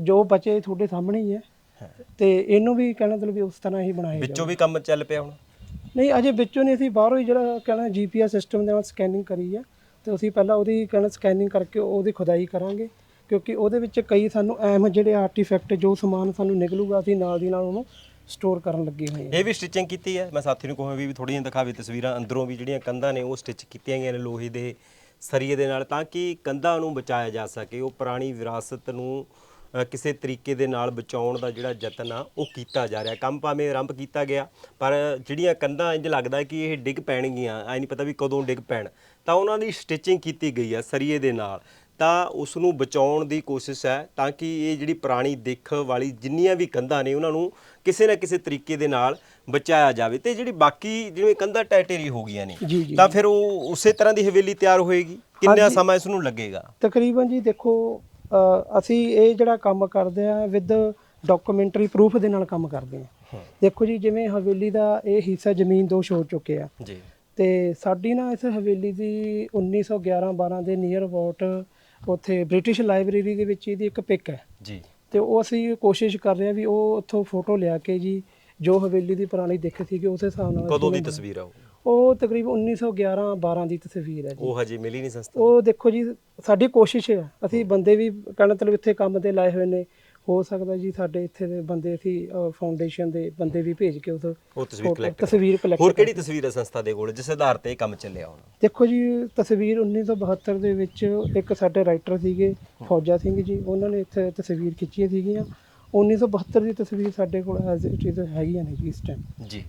ਜੋ ਬਚੇ ਤੁਹਾਡੇ ਸਾਹਮਣੇ ਹੀ ਹੈ। ਤੇ ਇਹਨੂੰ ਵੀ ਕਹਿਣਾ ਮਤਲਬ ਵੀ ਉਸ ਤਰ੍ਹਾਂ ਹੀ ਬਣਾਇਆ ਵਿੱਚੋਂ ਵੀ ਕੰਮ ਚੱਲ ਪਿਆ ਹੁਣ? ਨਹੀਂ ਅਜੇ ਵਿੱਚੋਂ ਨਹੀਂ ਅਸੀਂ ਬਾਹਰੋਂ ਹੀ ਜਿਹੜਾ ਕਹਿਣਾ ਜੀਪੀਐਸ ਸਿਸਟਮ ਦੇ ਨਾਲ ਸਕੈਨਿੰਗ ਕਰੀ ਹੈ ਤੇ ਅਸੀਂ ਪਹਿਲਾਂ ਉਹਦੀ ਕਹਿਣਾ ਸਕੈਨਿੰਗ ਕਰਕੇ ਉਹਦੀ ਖੁਦਾਈ ਕਰਾਂਗੇ। ਕਿਉਂਕਿ ਉਹਦੇ ਵਿੱਚ ਕਈ ਸਾਨੂੰ ਅਹਿਮ ਜਿਹੜੇ ਆਰਟੀਫੈਕਟ ਜੋ ਸਮਾਨ ਸਾਨੂੰ ਨਿਕਲੂਗਾ ਅਸੀਂ ਨਾਲ ਦੀ ਨਾਲ ਉਹਨੂੰ ਸਟੋਰ ਕਰਨ ਲੱਗੇ ਹੋਏ ਹਾਂ। ਇਹ ਵੀ ਸਟਿਚਿੰਗ ਕੀਤੀ ਹੈ? ਮੈਂ ਸਾਥੀ ਨੂੰ ਕਹਾਂ ਵੀ ਥੋੜੀਆਂ ਦਿਖਾਵੇ ਤਸਵੀਰਾਂ ਅੰਦਰੋਂ ਵੀ ਜਿਹੜੀਆਂ ਕੰਧਾਂ ਨੇ ਉਹ ਸਟਿਚ ਕੀਤੀਆਂ ਗਈਆਂ ਨੇ ਲੋਹੇ ਦੇ ਸਰੀਏ ਦੇ ਨਾਲ ਤਾਂ ਕਿ ਕੰਧਾਂ ਨੂੰ ਬਚਾਇਆ ਜਾ ਸਕੇ। ਉਹ ਪੁਰਾਣੀ ਵਿਰਾਸਤ ਨੂੰ ਕਿਸੇ ਤਰੀਕੇ ਦੇ ਨਾਲ ਬਚਾਉਣ ਦਾ ਜਿਹੜਾ ਯਤਨ ਆ ਉਹ ਕੀਤਾ ਜਾ ਰਿਹਾ। ਕੰਮ ਭਾਵੇਂ ਆਰੰਭ ਕੀਤਾ ਗਿਆ ਪਰ ਜਿਹੜੀਆਂ ਕੰਧਾਂ ਇੰਜ ਲੱਗਦਾ ਕਿ ਇਹ ਡਿੱਗ ਪੈਣਗੀਆਂ ਐ ਨਹੀਂ ਪਤਾ ਵੀ ਕਦੋਂ ਡਿੱਗ ਪੈਣ ਤਾਂ ਉਹਨਾਂ ਦੀ ਸਟਿਚਿੰਗ ਕੀਤੀ ਗਈ ਆ ਸਰੀਏ ਦੇ ਨਾਲ। ਤਾਂ ਉਸ ਨੂੰ ਬਚਾਉਣ ਦੀ ਕੋਸ਼ਿਸ਼ ਹੈ ਤਾਂ ਕਿ ਇਹ ਜਿਹੜੀ ਪੁਰਾਣੀ ਦਿੱਖ ਵਾਲੀ ਜਿੰਨੀਆਂ ਵੀ ਕੰਧਾਂ ਨੇ ਉਹਨਾਂ ਨੂੰ ਕਿਸੇ ਨਾ ਕਿਸੇ ਤਰੀਕੇ ਦੇ ਨਾਲ ਬਚਾਇਆ ਜਾਵੇ। ਤੇ ਜਿਹੜੀ ਬਾਕੀ ਜਿਵੇਂ ਕੰਧਾਂ ਟੈਟੇਰੀ ਹੋ ਗਈਆਂ ਨੇ ਤਾਂ ਫਿਰ ਉਹ ਉਸੇ ਤਰ੍ਹਾਂ ਦੀ ਹਵੇਲੀ ਤਿਆਰ ਹੋਏਗੀ? ਕਿੰਨਾ ਸਮਾਂ ਇਸ ਨੂੰ ਲੱਗੇਗਾ? ਤਕਰੀਬਨ ਜੀ ਦੇਖੋ ਅਸੀਂ ਇਹ ਜਿਹੜਾ ਕੰਮ ਕਰਦੇ ਆ ਵਿਦ ਡਾਕੂਮੈਂਟਰੀ ਪ੍ਰੂਫ ਦੇ ਨਾਲ ਕੰਮ ਕਰਦੇ ਆ ਦੇਖੋ ਜੀ ਜਿਵੇਂ ਹਵੇਲੀ ਦਾ ਇਹ ਹਿੱਸਾ ਜ਼ਮੀਨ ਦੋਸ਼ ਹੋ ਚੁੱਕੇ ਆ। ਜੀ। ਤੇ ਸਾਡੀ ਨਾ ਇਸ ਹਵੇਲੀ ਦੀ 1911 12 ਦੇ ਨੀਅਰ ਅਬਾਊਟ ਉੱਥੇ ਬ੍ਰਿਟਿਸ਼ ਲਾਇਬ੍ਰੇਰੀ ਦੇ ਵਿੱਚ ਇਹਦੀ ਇੱਕ ਪਿਕ ਹੈ। ਜੀ। ਤੇ ਉਹ ਅਸੀਂ ਕੋਸ਼ਿਸ਼ ਕਰ ਰਹੇ ਹਾਂ ਵੀ ਉਹ ਉੱਥੋਂ ਫੋਟੋ ਲਿਆ ਕੇ ਜੀ ਜੋ ਹਵੇਲੀ ਦੀ ਪੁਰਾਣੀ ਦਿੱਖ ਸੀਗੀ ਉਸੇ ਹਿਸਾਬ ਨਾਲ ਕਦੋਂ ਦੀ ਤਸਵੀਰ ਆ ਉਹ? ਉਹ ਤਕਰੀਬਨ 1911 12 ਦੀ ਤਸਵੀਰ ਹੈ ਜੀ। ਉਹ ਹਜੇ ਮਿਲੀ ਨਹੀਂ ਸੰਸਥਾ? ਉਹ ਦੇਖੋ ਜੀ ਸਾਡੀ ਕੋਸ਼ਿਸ਼ ਹੈ। ਅਸੀਂ ਬੰਦੇ ਵੀ ਕਹਿਣ ਮਤਲਬ ਇੱਥੇ ਕੰਮ ਤੇ ਲਾਏ ਹੋਏ ਨੇ। ਹੋ ਸਕਦਾ ਜੀ ਸਾਡੇ ਇੱਥੇ ਦੇ ਬੰਦੇ ਅਸੀਂ ਫਾਊਂਡੇਸ਼ਨ ਦੇ ਬੰਦੇ ਵੀ ਭੇਜ ਕੇ ਉਹ ਤਸਵੀਰ ਕਲੈਕਟ ਤਸਵੀਰ ਕਲੈਕਟ ਹੋਰ ਕਿਹੜੀ ਤਸਵੀਰ ਹੈ ਸੰਸਥਾ ਦੇ ਕੋਲ ਜਿਸ ਆਧਾਰ ਤੇ ਇਹ ਕੰਮ ਚੱਲਿਆ ਹੁਣ? ਦੇਖੋ ਜੀ ਤਸਵੀਰ 1972 ਦੇ ਵਿੱਚ ਇੱਕ ਸਾਡੇ ਰਾਈਟਰ ਸੀਗੇ ਫੌਜਾ ਸਿੰਘ ਜੀ ਉਹਨਾਂ ਨੇ ਇੱਥੇ ਤਸਵੀਰ ਖਿੱਚੀਆਂ ਸੀਗੀਆਂ। 1972 ਦੀ ਤਸਵੀਰ ਸਾਡੇ ਕੋਲ ਐਜ਼ ਇਟ ਇਜ਼ ਹੈਗੀਆਂ ਨੇ ਜੀ ਇਸ ਟਾਈਮ ਜੀ।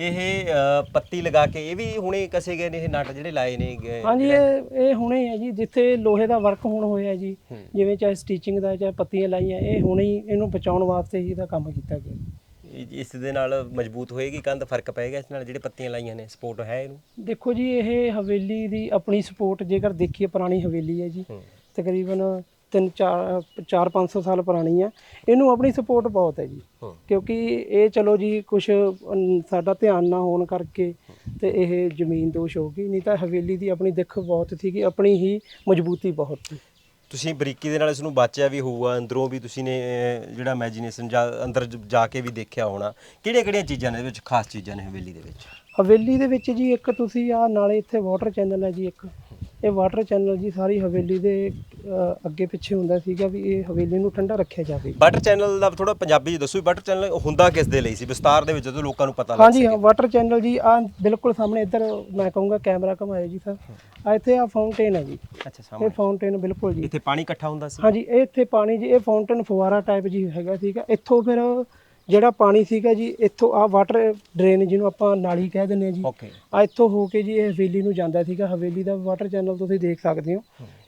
ਇਹ ਅ, ਪੱਤੀ ਲਗਾ ਕੇ ਇਹ ਵੀ ਹੁਣੇ ਕਸੇ ਗਏ ਨੇ ਇਹ ਨਟ ਜਿਹੜੇ ਲਾਏ ਨੇ ਗ- ਹਾਂਜੀ ਇਹ ਇਹ ਹੁਣੇ ਹੈ ਜੀ ਜਿੱਥੇ ਲੋਹੇ ਦਾ ਵਰਕ ਹੁਣ ਹੋਇਆ ਜੀ ਜਿਵੇਂ ਚਾਹੇ ਸਟੀਚਿੰਗ ਦਾ ਚਾਹੇ ਪੱਤੀਆਂ ਲਾਈਆਂ ਇਹ ਹੁਣੇ ਹੀ ਇਹਨੂੰ ਬਚਾਉਣ ਵਾਸਤੇ ਹੀ ਇਹਦਾ ਕੰਮ ਕੀਤਾ ਗਿਆ। ਇਹ- ਇਸ ਦੇ ਨਾਲ ਮਜ਼ਬੂਤ ਹੋਏਗੀ ਕੰਧ ਫ਼ਰਕ ਪਏਗਾ ਇਸ ਨਾਲ ਜਿਹੜੇ ਪੱਤੀਆਂ ਲਾਈਆਂ ਨੇ ਸਪੋਰਟ ਹੈ ਇਹਨੂੰ? ਦੇਖੋ ਜੀ ਇਹ ਹਵੇਲੀ ਦੀ ਆਪਣੀ ਸਪੋਰਟ ਜੇਕਰ ਦੇਖੀਏ ਪੁਰਾਣੀ ਹਵੇਲੀ ਹੈ ਜੀ ਹੂੰ। ਤਕਰੀਬਨ 3 4 4 500 ਸਾਲ ਪੁਰਾਣੀ ਹੈ ਇਹਨੂੰ ਆਪਣੀ ਸਪੋਰਟ ਬਹੁਤ ਹੈ ਜੀ। ਕਿਉਂਕਿ ਇਹ ਚਲੋ ਜੀ ਕੁਝ ਸਾਡਾ ਧਿਆਨ ਨਾ ਹੋਣ ਕਰਕੇ ਤੇ ਇਹ ਜ਼ਮੀਨ ਦੋਸ਼ ਹੋ ਗਈ। ਨਹੀਂ ਤਾਂ ਹਵੇਲੀ ਦੀ ਆਪਣੀ ਦਿੱਖ ਬਹੁਤ ਸੀਗੀ ਆਪਣੀ ਹੀ ਮਜ਼ਬੂਤੀ ਬਹੁਤ ਸੀ। ਤੁਸੀਂ ਬਰੀਕੀ ਦੇ ਨਾਲ ਇਸ ਨੂੰ ਬਾਚਿਆ ਵੀ ਹੋਊਗਾ ਅੰਦਰੋਂ ਵੀ ਤੁਸੀਂ ਨੇ ਜਿਹੜਾ ਇਮੇਜਿਨੇਸ਼ਨ ਜਾਂ ਅੰਦਰ ਜ- ਜਾ ਕੇ ਵੀ ਦੇਖਿਆ ਹੋਣਾ। ਕਿਹੜੀਆਂ ਕਿਹੜੀਆਂ ਚੀਜ਼ਾਂ ਨੇ ਇਹਦੇ ਵਿੱਚ ਖਾਸ ਚੀਜ਼ਾਂ ਨੇ ਹਵੇਲੀ ਦੇ ਵਿੱਚ? ਹਵੇਲੀ ਦੇ ਵਿੱਚ ਜੀ ਇੱਕ ਤੁਸੀਂ ਆ ਨਾਲੇ ਇੱਥੇ ਵਾਟਰ ਚੈਨਲ ਹੈ ਜੀ ਇੱਕ। ਇਹ ਵਾਟਰ ਚੈਨਲ ਜੀ ਸਾਰੀ ਹਵੇਲੀ ਦੇ ਅੱਗੇ ਪਿੱਛੇ ਹੁੰਦਾ ਸੀਗਾ ਵੀ ਇਹ ਹਵੇਲੀ ਨੂੰ ਠੰਡਾ ਰੱਖਿਆ ਜਾਵੇ। ਬਟਰ ਚੈਨਲ ਦਾ ਥੋੜਾ ਪੰਜਾਬੀ ਚ ਦੱਸੋ ਵੀ ਬਟਰ ਚੈਨਲ ਹੁੰਦਾ ਕਿਸ ਦੇ ਲਈ ਸੀ? ਵਿਸਤਾਰ ਦੇ ਵਿੱਚ ਜਦੋਂ ਲੋਕਾਂ ਨੂੰ ਪਤਾ ਲੱਗ ਹਾਂਜੀ ਹਾਂ ਵਾਟਰ ਚੈਨਲ ਜੀ ਆ ਬਿਲਕੁਲ ਸਾਹਮਣੇ ਇੱਧਰ ਮੈਂ ਕਹੂੰਗਾ ਕੈਮਰਾ ਘਮਾਇਓ ਜੀ ਸਰ। ਆ ਇੱਥੇ ਆ ਫਾਊਂਟੇਨ ਹੈ ਜੀ। ਅੱਛਾ ਇਹ ਸਾਹਮਣੇ। ਫਾਊਂਟੇਨ ਬਿਲਕੁਲ ਜੀ। ਇੱਥੇ ਪਾਣੀ ਇਕੱਠਾ ਹੁੰਦਾ ਸੀ? ਹਾਂਜੀ ਇਹ ਇੱਥੇ ਪਾਣੀ ਜੀ ਇਹ ਫਾਊਂਟੇਨ ਫੁਆਰਾ ਟਾਈਪ ਜੀ ਹੈਗਾ ਸੀਗਾ। ਇੱਥੋਂ ਫਿਰ ਜਿਹੜਾ ਪਾਣੀ ਸੀਗਾ ਜੀ ਇੱਥੋਂ ਆ ਵਾਟਰ ਡਰੇਨ ਜਿਹਨੂੰ ਆਪਾਂ ਨਾਲੀ ਕਹਿ ਦਿੰਦੇ ਆ ਜੀ ਓਕੇ ਆ ਇੱਥੋਂ ਹੋ ਕੇ ਜੀ ਇਹ ਹਵੇਲੀ ਨੂੰ ਜਾਂਦਾ ਸੀਗਾ। ਹਵੇਲੀ ਦਾ ਵਾਟਰ ਚੈਨਲ ਤੁਸੀਂ ਦੇਖ ਸਕਦੇ ਹੋ।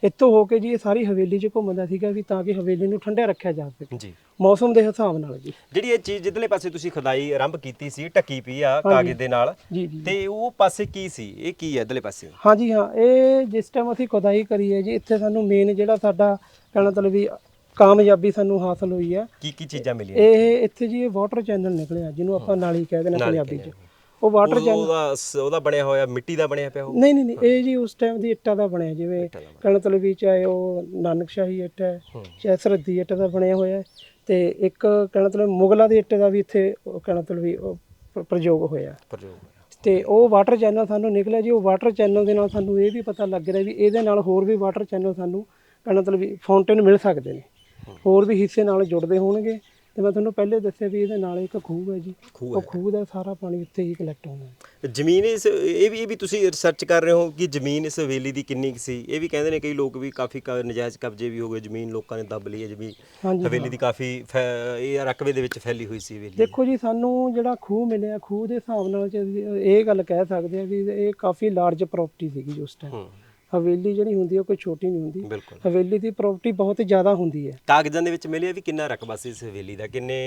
ਇੱਥੋਂ ਹੋ ਕੇ ਜੀ ਇਹ ਸਾਰੀ ਹਵੇਲੀ 'ਚ ਘੁੰਮਦਾ ਸੀਗਾ ਵੀ ਤਾਂ ਕਿ ਹਵੇਲੀ ਨੂੰ ਠੰਡਾ ਰੱਖਿਆ ਜਾ ਸਕੇ। ਜੀ। ਮੌਸਮ ਦੇ ਹਿਸਾਬ ਨਾਲ ਜੀ। ਜਿਹੜੀ ਇਹ ਚੀਜ਼ ਜਿੱਦਲੇ ਪਾਸੇ ਤੁਸੀਂ ਖੁਦਾਈ ਆਰੰਭ ਕੀਤੀ ਸੀ ਢੱਕੀ ਪਈ ਆ ਕਾਗਜ਼ ਦੇ ਨਾਲ ਤੇ ਉਹ ਪਾਸੇ ਕੀ ਸੀ? ਇਹ ਕੀ ਹੈ ਇਧਰਲੇ ਪਾਸੇ? ਹਾਂਜੀ ਹਾਂ। ਇਹ ਜਿਸ ਟਾਈਮ ਅਸੀਂ ਖੁਦਾਈ ਕਰੀ ਹੈ ਜੀ ਇੱਥੇ ਸਾਨੂੰ ਮੇਨ ਜਿਹੜਾ ਸਾਡਾ ਕਹਿਣਾ ਮਤਲਬ ਵੀ ਕਾਮਯਾਬੀ ਸਾਨੂੰ ਹਾਸਲ ਹੋਈ ਹੈ। ਕੀ ਕੀ ਚੀਜ਼ਾਂ ਮਿਲੀਆਂ? ਇਹ ਇੱਥੇ ਜੀ ਇਹ ਵਾਟਰ ਚੈਨਲ ਨਿਕਲਿਆ ਜਿਹਨੂੰ ਆਪਾਂ ਨਾਲੀ ਕਹਿ ਦਿੰਦੇ ਪੰਜਾਬੀ 'ਚ। ਉਹ ਵਾਟਰ ਉਦੋਂ ਉਹਦਾ ਉਹਦਾ ਬਣਿਆ ਹੋਇਆ ਮਿੱਟੀ ਦਾ ਬਣਿਆ ਪਿਆ ਉਹ? ਨਹੀਂ ਨਹੀਂ ਨਹੀਂ ਇਹ ਜੀ ਉਸ ਟਾਈਮ ਦੀ ਇੱਟਾਂ ਦਾ ਬਣਿਆ ਜਿਵੇਂ ਕਹਿਣਾ ਮਤਲਬ ਵੀ ਚਾਹੇ ਉਹ ਨਾਨਕਸ਼ਾਹੀ ਇੱਟ ਹੈ ਚਾਹੇ ਸਰਦੀ ਇੱਟ ਦਾ ਬਣਿਆ ਹੋਇਆ ਤੇ ਇੱਕ ਕਹਿਣਾ ਮਤਲਬ ਮੁਗਲਾਂ ਦੀ ਇੱਟ ਦਾ ਵੀ ਇੱਥੇ ਮਤਲਬ ਵੀ ਪ੍ਰਯੋਗ ਹੋਇਆ। ਪ੍ਰਯੋਗ। ਤੇ ਉਹ ਵਾਟਰ ਚੈਨਲ ਸਾਨੂੰ ਨਿਕਲਿਆ ਜੀ ਉਹ ਵਾਟਰ ਚੈਨਲ ਦੇ ਨਾਲ ਸਾਨੂੰ ਇਹ ਵੀ ਪਤਾ ਲੱਗ ਰਿਹਾ ਵੀ ਇਹਦੇ ਨਾਲ ਹੋਰ ਵੀ ਵਾਟਰ ਚੈਨਲ ਸਾਨੂੰ ਮਤਲਬ ਵੀ ਫਾਊਂਟੇਨ ਮਿਲ ਸਕਦੇ ਨੇ। ਹੋਰ ਵੀ ਹਿੱਸੇ ਨਾਲ ਜੁੜਦੇ ਹੋਣਗੇ। ਤੇ ਮੈਂ ਤੁਹਾਨੂੰ ਪਹਿਲੇ ਦੱਸਿਆ ਵੀ ਇਹਦੇ ਨਾਲ ਇੱਕ ਖੂਹ ਹੈ ਜੀ। ਖੂਹ ਉਹ ਖੂਹ ਦਾ ਸਾਰਾ ਪਾਣੀ ਉੱਥੇ ਹੀ ਕਲੈਕਟ ਹੋਣਾ ਹੈ। ਜ਼ਮੀਨ ਇਸ ਇਹ ਵੀ ਇਹ ਵੀ ਤੁਸੀਂ ਰਿਸਰਚ ਕਰ ਰਹੇ ਹੋ ਕਿ ਜ਼ਮੀਨ ਇਸ ਹਵੇਲੀ ਦੀ ਕਿੰਨੀ ਕੁ ਸੀ। ਇਹ ਵੀ ਕਹਿੰਦੇ ਨੇ ਕਈ ਲੋਕ ਵੀ ਕਾਫੀ ਕ- ਨਜਾਇਜ਼ ਕਬਜ਼ੇ ਵੀ ਹੋ ਗਏ। ਜ਼ਮੀਨ ਲੋਕਾਂ ਨੇ ਦੱਬ ਲਈ ਹੈ। ਜ਼ਮੀਨ ਹਾਂਜੀ ਹਵੇਲੀ ਦੀ ਕਾਫੀ ਫੈ- ਇਹ ਰਕਬੇ ਦੇ ਵਿੱਚ ਫੈਲੀ ਹੋਈ ਸੀ ਹਵੇਲੀ। ਦੇਖੋ ਜੀ ਸਾਨੂੰ ਜਿਹੜਾ ਖੂਹ ਮਿਲਿਆ ਖੂਹ ਦੇ ਹਿਸਾਬ ਨਾਲ ਜੇ ਅਸੀਂ ਇਹ ਗੱਲ ਕਹਿ ਸਕਦੇ ਆ ਵੀ ਇਹ ਕਾਫੀ ਲਾਰਜ ਪ੍ਰਾਪਰਟੀ ਸੀਗੀ ਉਸ ਟਾਈਮ ਹੂੰ। ਹਵੇਲੀ ਜਿਹੜੀ ਹੁੰਦੀ ਹੈ ਉਹ ਕੋਈ ਛੋਟੀ ਨਹੀਂ ਹੁੰਦੀ। ਬਿਲਕੁਲ। ਹਵੇਲੀ ਦੀ ਪ੍ਰਾਪਰਟੀ ਬਹੁਤ ਜ਼ਿਆਦਾ ਹੁੰਦੀ ਹੈ। ਕਾਗਜ਼ਾਂ ਦੇ ਵਿੱਚ ਮਿਲਿਆ ਵੀ ਕਿੰਨਾ ਰਕਬਾ ਸੀ ਇਸ ਹਵੇਲੀ ਦਾ? ਕਿੰਨੇ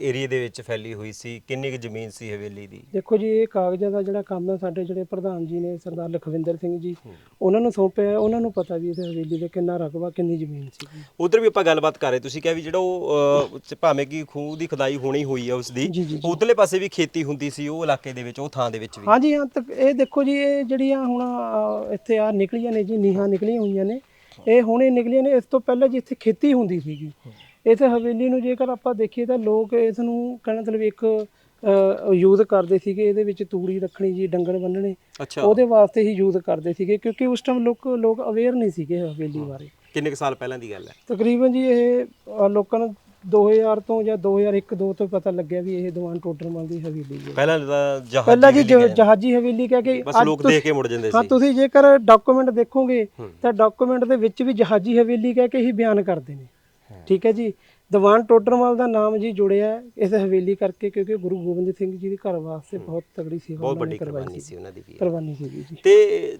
ਏਰੀਆ ਦੇ ਵਿੱਚ ਫੈਲੀ ਹੋਈ ਸੀ? ਕਿੰਨੀ ਕੁ ਜ਼ਮੀਨ ਸੀ ਹਵੇਲੀ ਦੀ? ਦੇਖੋ ਜੀ ਇਹ ਕਾਗਜ਼ਾਂ ਦਾ ਜਿਹੜਾ ਕੰਮ ਹੈ ਸਾਡੇ ਜਿਹੜੇ ਪ੍ਰਧਾਨ ਜੀ ਨੇ ਸਰਦਾਰ ਲਖਵਿੰਦਰ ਸਿੰਘ ਜੀ ਉਹਨਾਂ ਨੂੰ ਸੌਂਪਿਆ ਉਹਨਾਂ ਨੂੰ ਪਤਾ ਵੀ ਇਸ ਹਵੇਲੀ ਦੇ ਕਿੰਨਾ ਰਕਬਾ ਕਿੰਨੀ ਜ਼ਮੀਨ ਸੀ। ਉਧਰ ਵੀ ਆਪਾਂ ਗੱਲਬਾਤ ਕਰ ਰਹੇ। ਤੁਸੀਂ ਕਿਹਾ ਵੀ ਜਿਹੜਾ ਉਹ ਭਾਵੇਂ ਕਿ ਖੂਹ ਦੀ ਖੁਦਾਈ ਹੋਣੀ ਹੋਈ ਹੈ ਉਸ ਦੀ ਉਧਰਲੇ ਪਾਸੇ ਵੀ ਖੇਤੀ ਹੁੰਦੀ ਸੀ ਉਹ ਇਲਾਕੇ ਦੇ ਵਿੱਚ ਉਹ ਥਾਂ ਦੇ ਵਿੱਚ ਵੀ। ਹਾਂਜੀ ਹਾਂ ਇਹ ਦੇਖੋ ਜੀ ਇਹ ਜਿਹੜੀਆਂ ਹੁਣ ਇੱਥੇ ਆ ਨਿਕਲੀਆਂ ਨੇ ਜੀ ਨੀਹਾਂ ਨਿਕਲੀਆਂ ਹੋਈਆਂ ਨੇ। ਇਹ ਹੁਣੇ ਨਿਕਲੀਆਂ ਨੇ ਇਸ ਤੋਂ ਪਹਿਲਾਂ ਜੀ ਇੱਥੇ ਖੇਤੀ ਹੁੰਦੀ ਸੀਗੀ ਇਸ ਹਵੇਲੀ ਨੂੰ ਜੇਕਰ ਆਪਾਂ ਦੇਖੀਏ ਤਾਂ ਲੋਕ ਇਸ ਨੂੰ ਕਹਿਣਾ ਮਤਲਬ ਇੱਕ ਯੂਜ਼ ਕਰਦੇ ਸੀਗੇ ਇਹਦੇ ਵਿੱਚ ਤੂੜੀ ਰੱਖਣੀ ਜੀ ਡੰਗਰ ਬੰਨਣੇ ਉਹਦੇ ਵਾਸਤੇ ਹੀ ਯੂਜ਼ ਕਰਦੇ ਸੀਗੇ ਕਿਉਂਕਿ ਉਸ ਟਾਈਮ ਲੋਕ ਲੋਕ ਅਵੇਅਰ ਨਹੀਂ ਸੀਗੇ ਹਵੇਲੀ ਬਾਰੇ। ਕਿੰਨੇ ਕੁ ਸਾਲ ਪਹਿਲਾਂ ਦੀ ਗੱਲ ਹੈ? ਤਕਰੀਬਨ ਜੀ ਇਹ ਲੋਕਾਂ ਨੂੰ 2000 ਤੋਂ ਜਾਂ 2001 2 ਤੋਂ ਪਤਾ ਲੱਗਿਆ ਵੀ ਇਹ ਦੀਵਾਨ ਟੋਡਰਮਲ ਦੀ ਹਵੇਲੀ ਹੈ। ਪਹਿਲਾਂ ਤਾਂ ਜਹਾਜ਼ ਪਹਿਲਾਂ ਜੀ ਜ- ਜਹਾਜ਼ੀ ਹਵੇਲੀ ਕਹਿ ਕੇ ਬਸ ਲੋਕ ਦੇਖ ਕੇ ਮੁੜ ਜਾਂਦੇ ਹਾਂ ਸੀ। ਤੁਸੀਂ ਜੇਕਰ ਡਾਕੂਮੈਂਟ ਦੇਖੋਗੇ ਤਾਂ ਡਾਕੂਮੈਂਟ ਦੇ ਵਿੱਚ ਵੀ ਜਹਾਜ਼ੀ ਹਵੇਲੀ ਕਹਿ ਕੇ ਹੀ ਬਿਆਨ ਕਰਦੇ ਨੇ। ਠੀਕ ਹੈ ਜੀ? ਦੀਵਾਨ ਟੋਡਰਮਲ ਦਾ ਨਾਮ ਜੀ ਜੁੜਿਆ ਹੈ ਇਸ ਹਵੇਲੀ ਕਰਕੇ ਕਿਉਂਕਿ ਗੁਰੂ ਗੋਬਿੰਦ ਸਿੰਘ ਜੀ ਦੇ ਘਰ ਵਾਸਤੇ ਬਹੁਤ ਤਗੜੀ ਸੇਵਾ ਬਹੁਤ ਉਹਨਾਂ ਨੇ ਵੱਡੀ ਕਰਵਾਈ ਕੁਰਬਾਨੀ ਸੀ। ਸੀ ਉਹਨਾਂ ਦੀ ਵੀ। ਕੁਰਬਾਨੀ ਸੀਗੀ ਜੀ। ਤੇ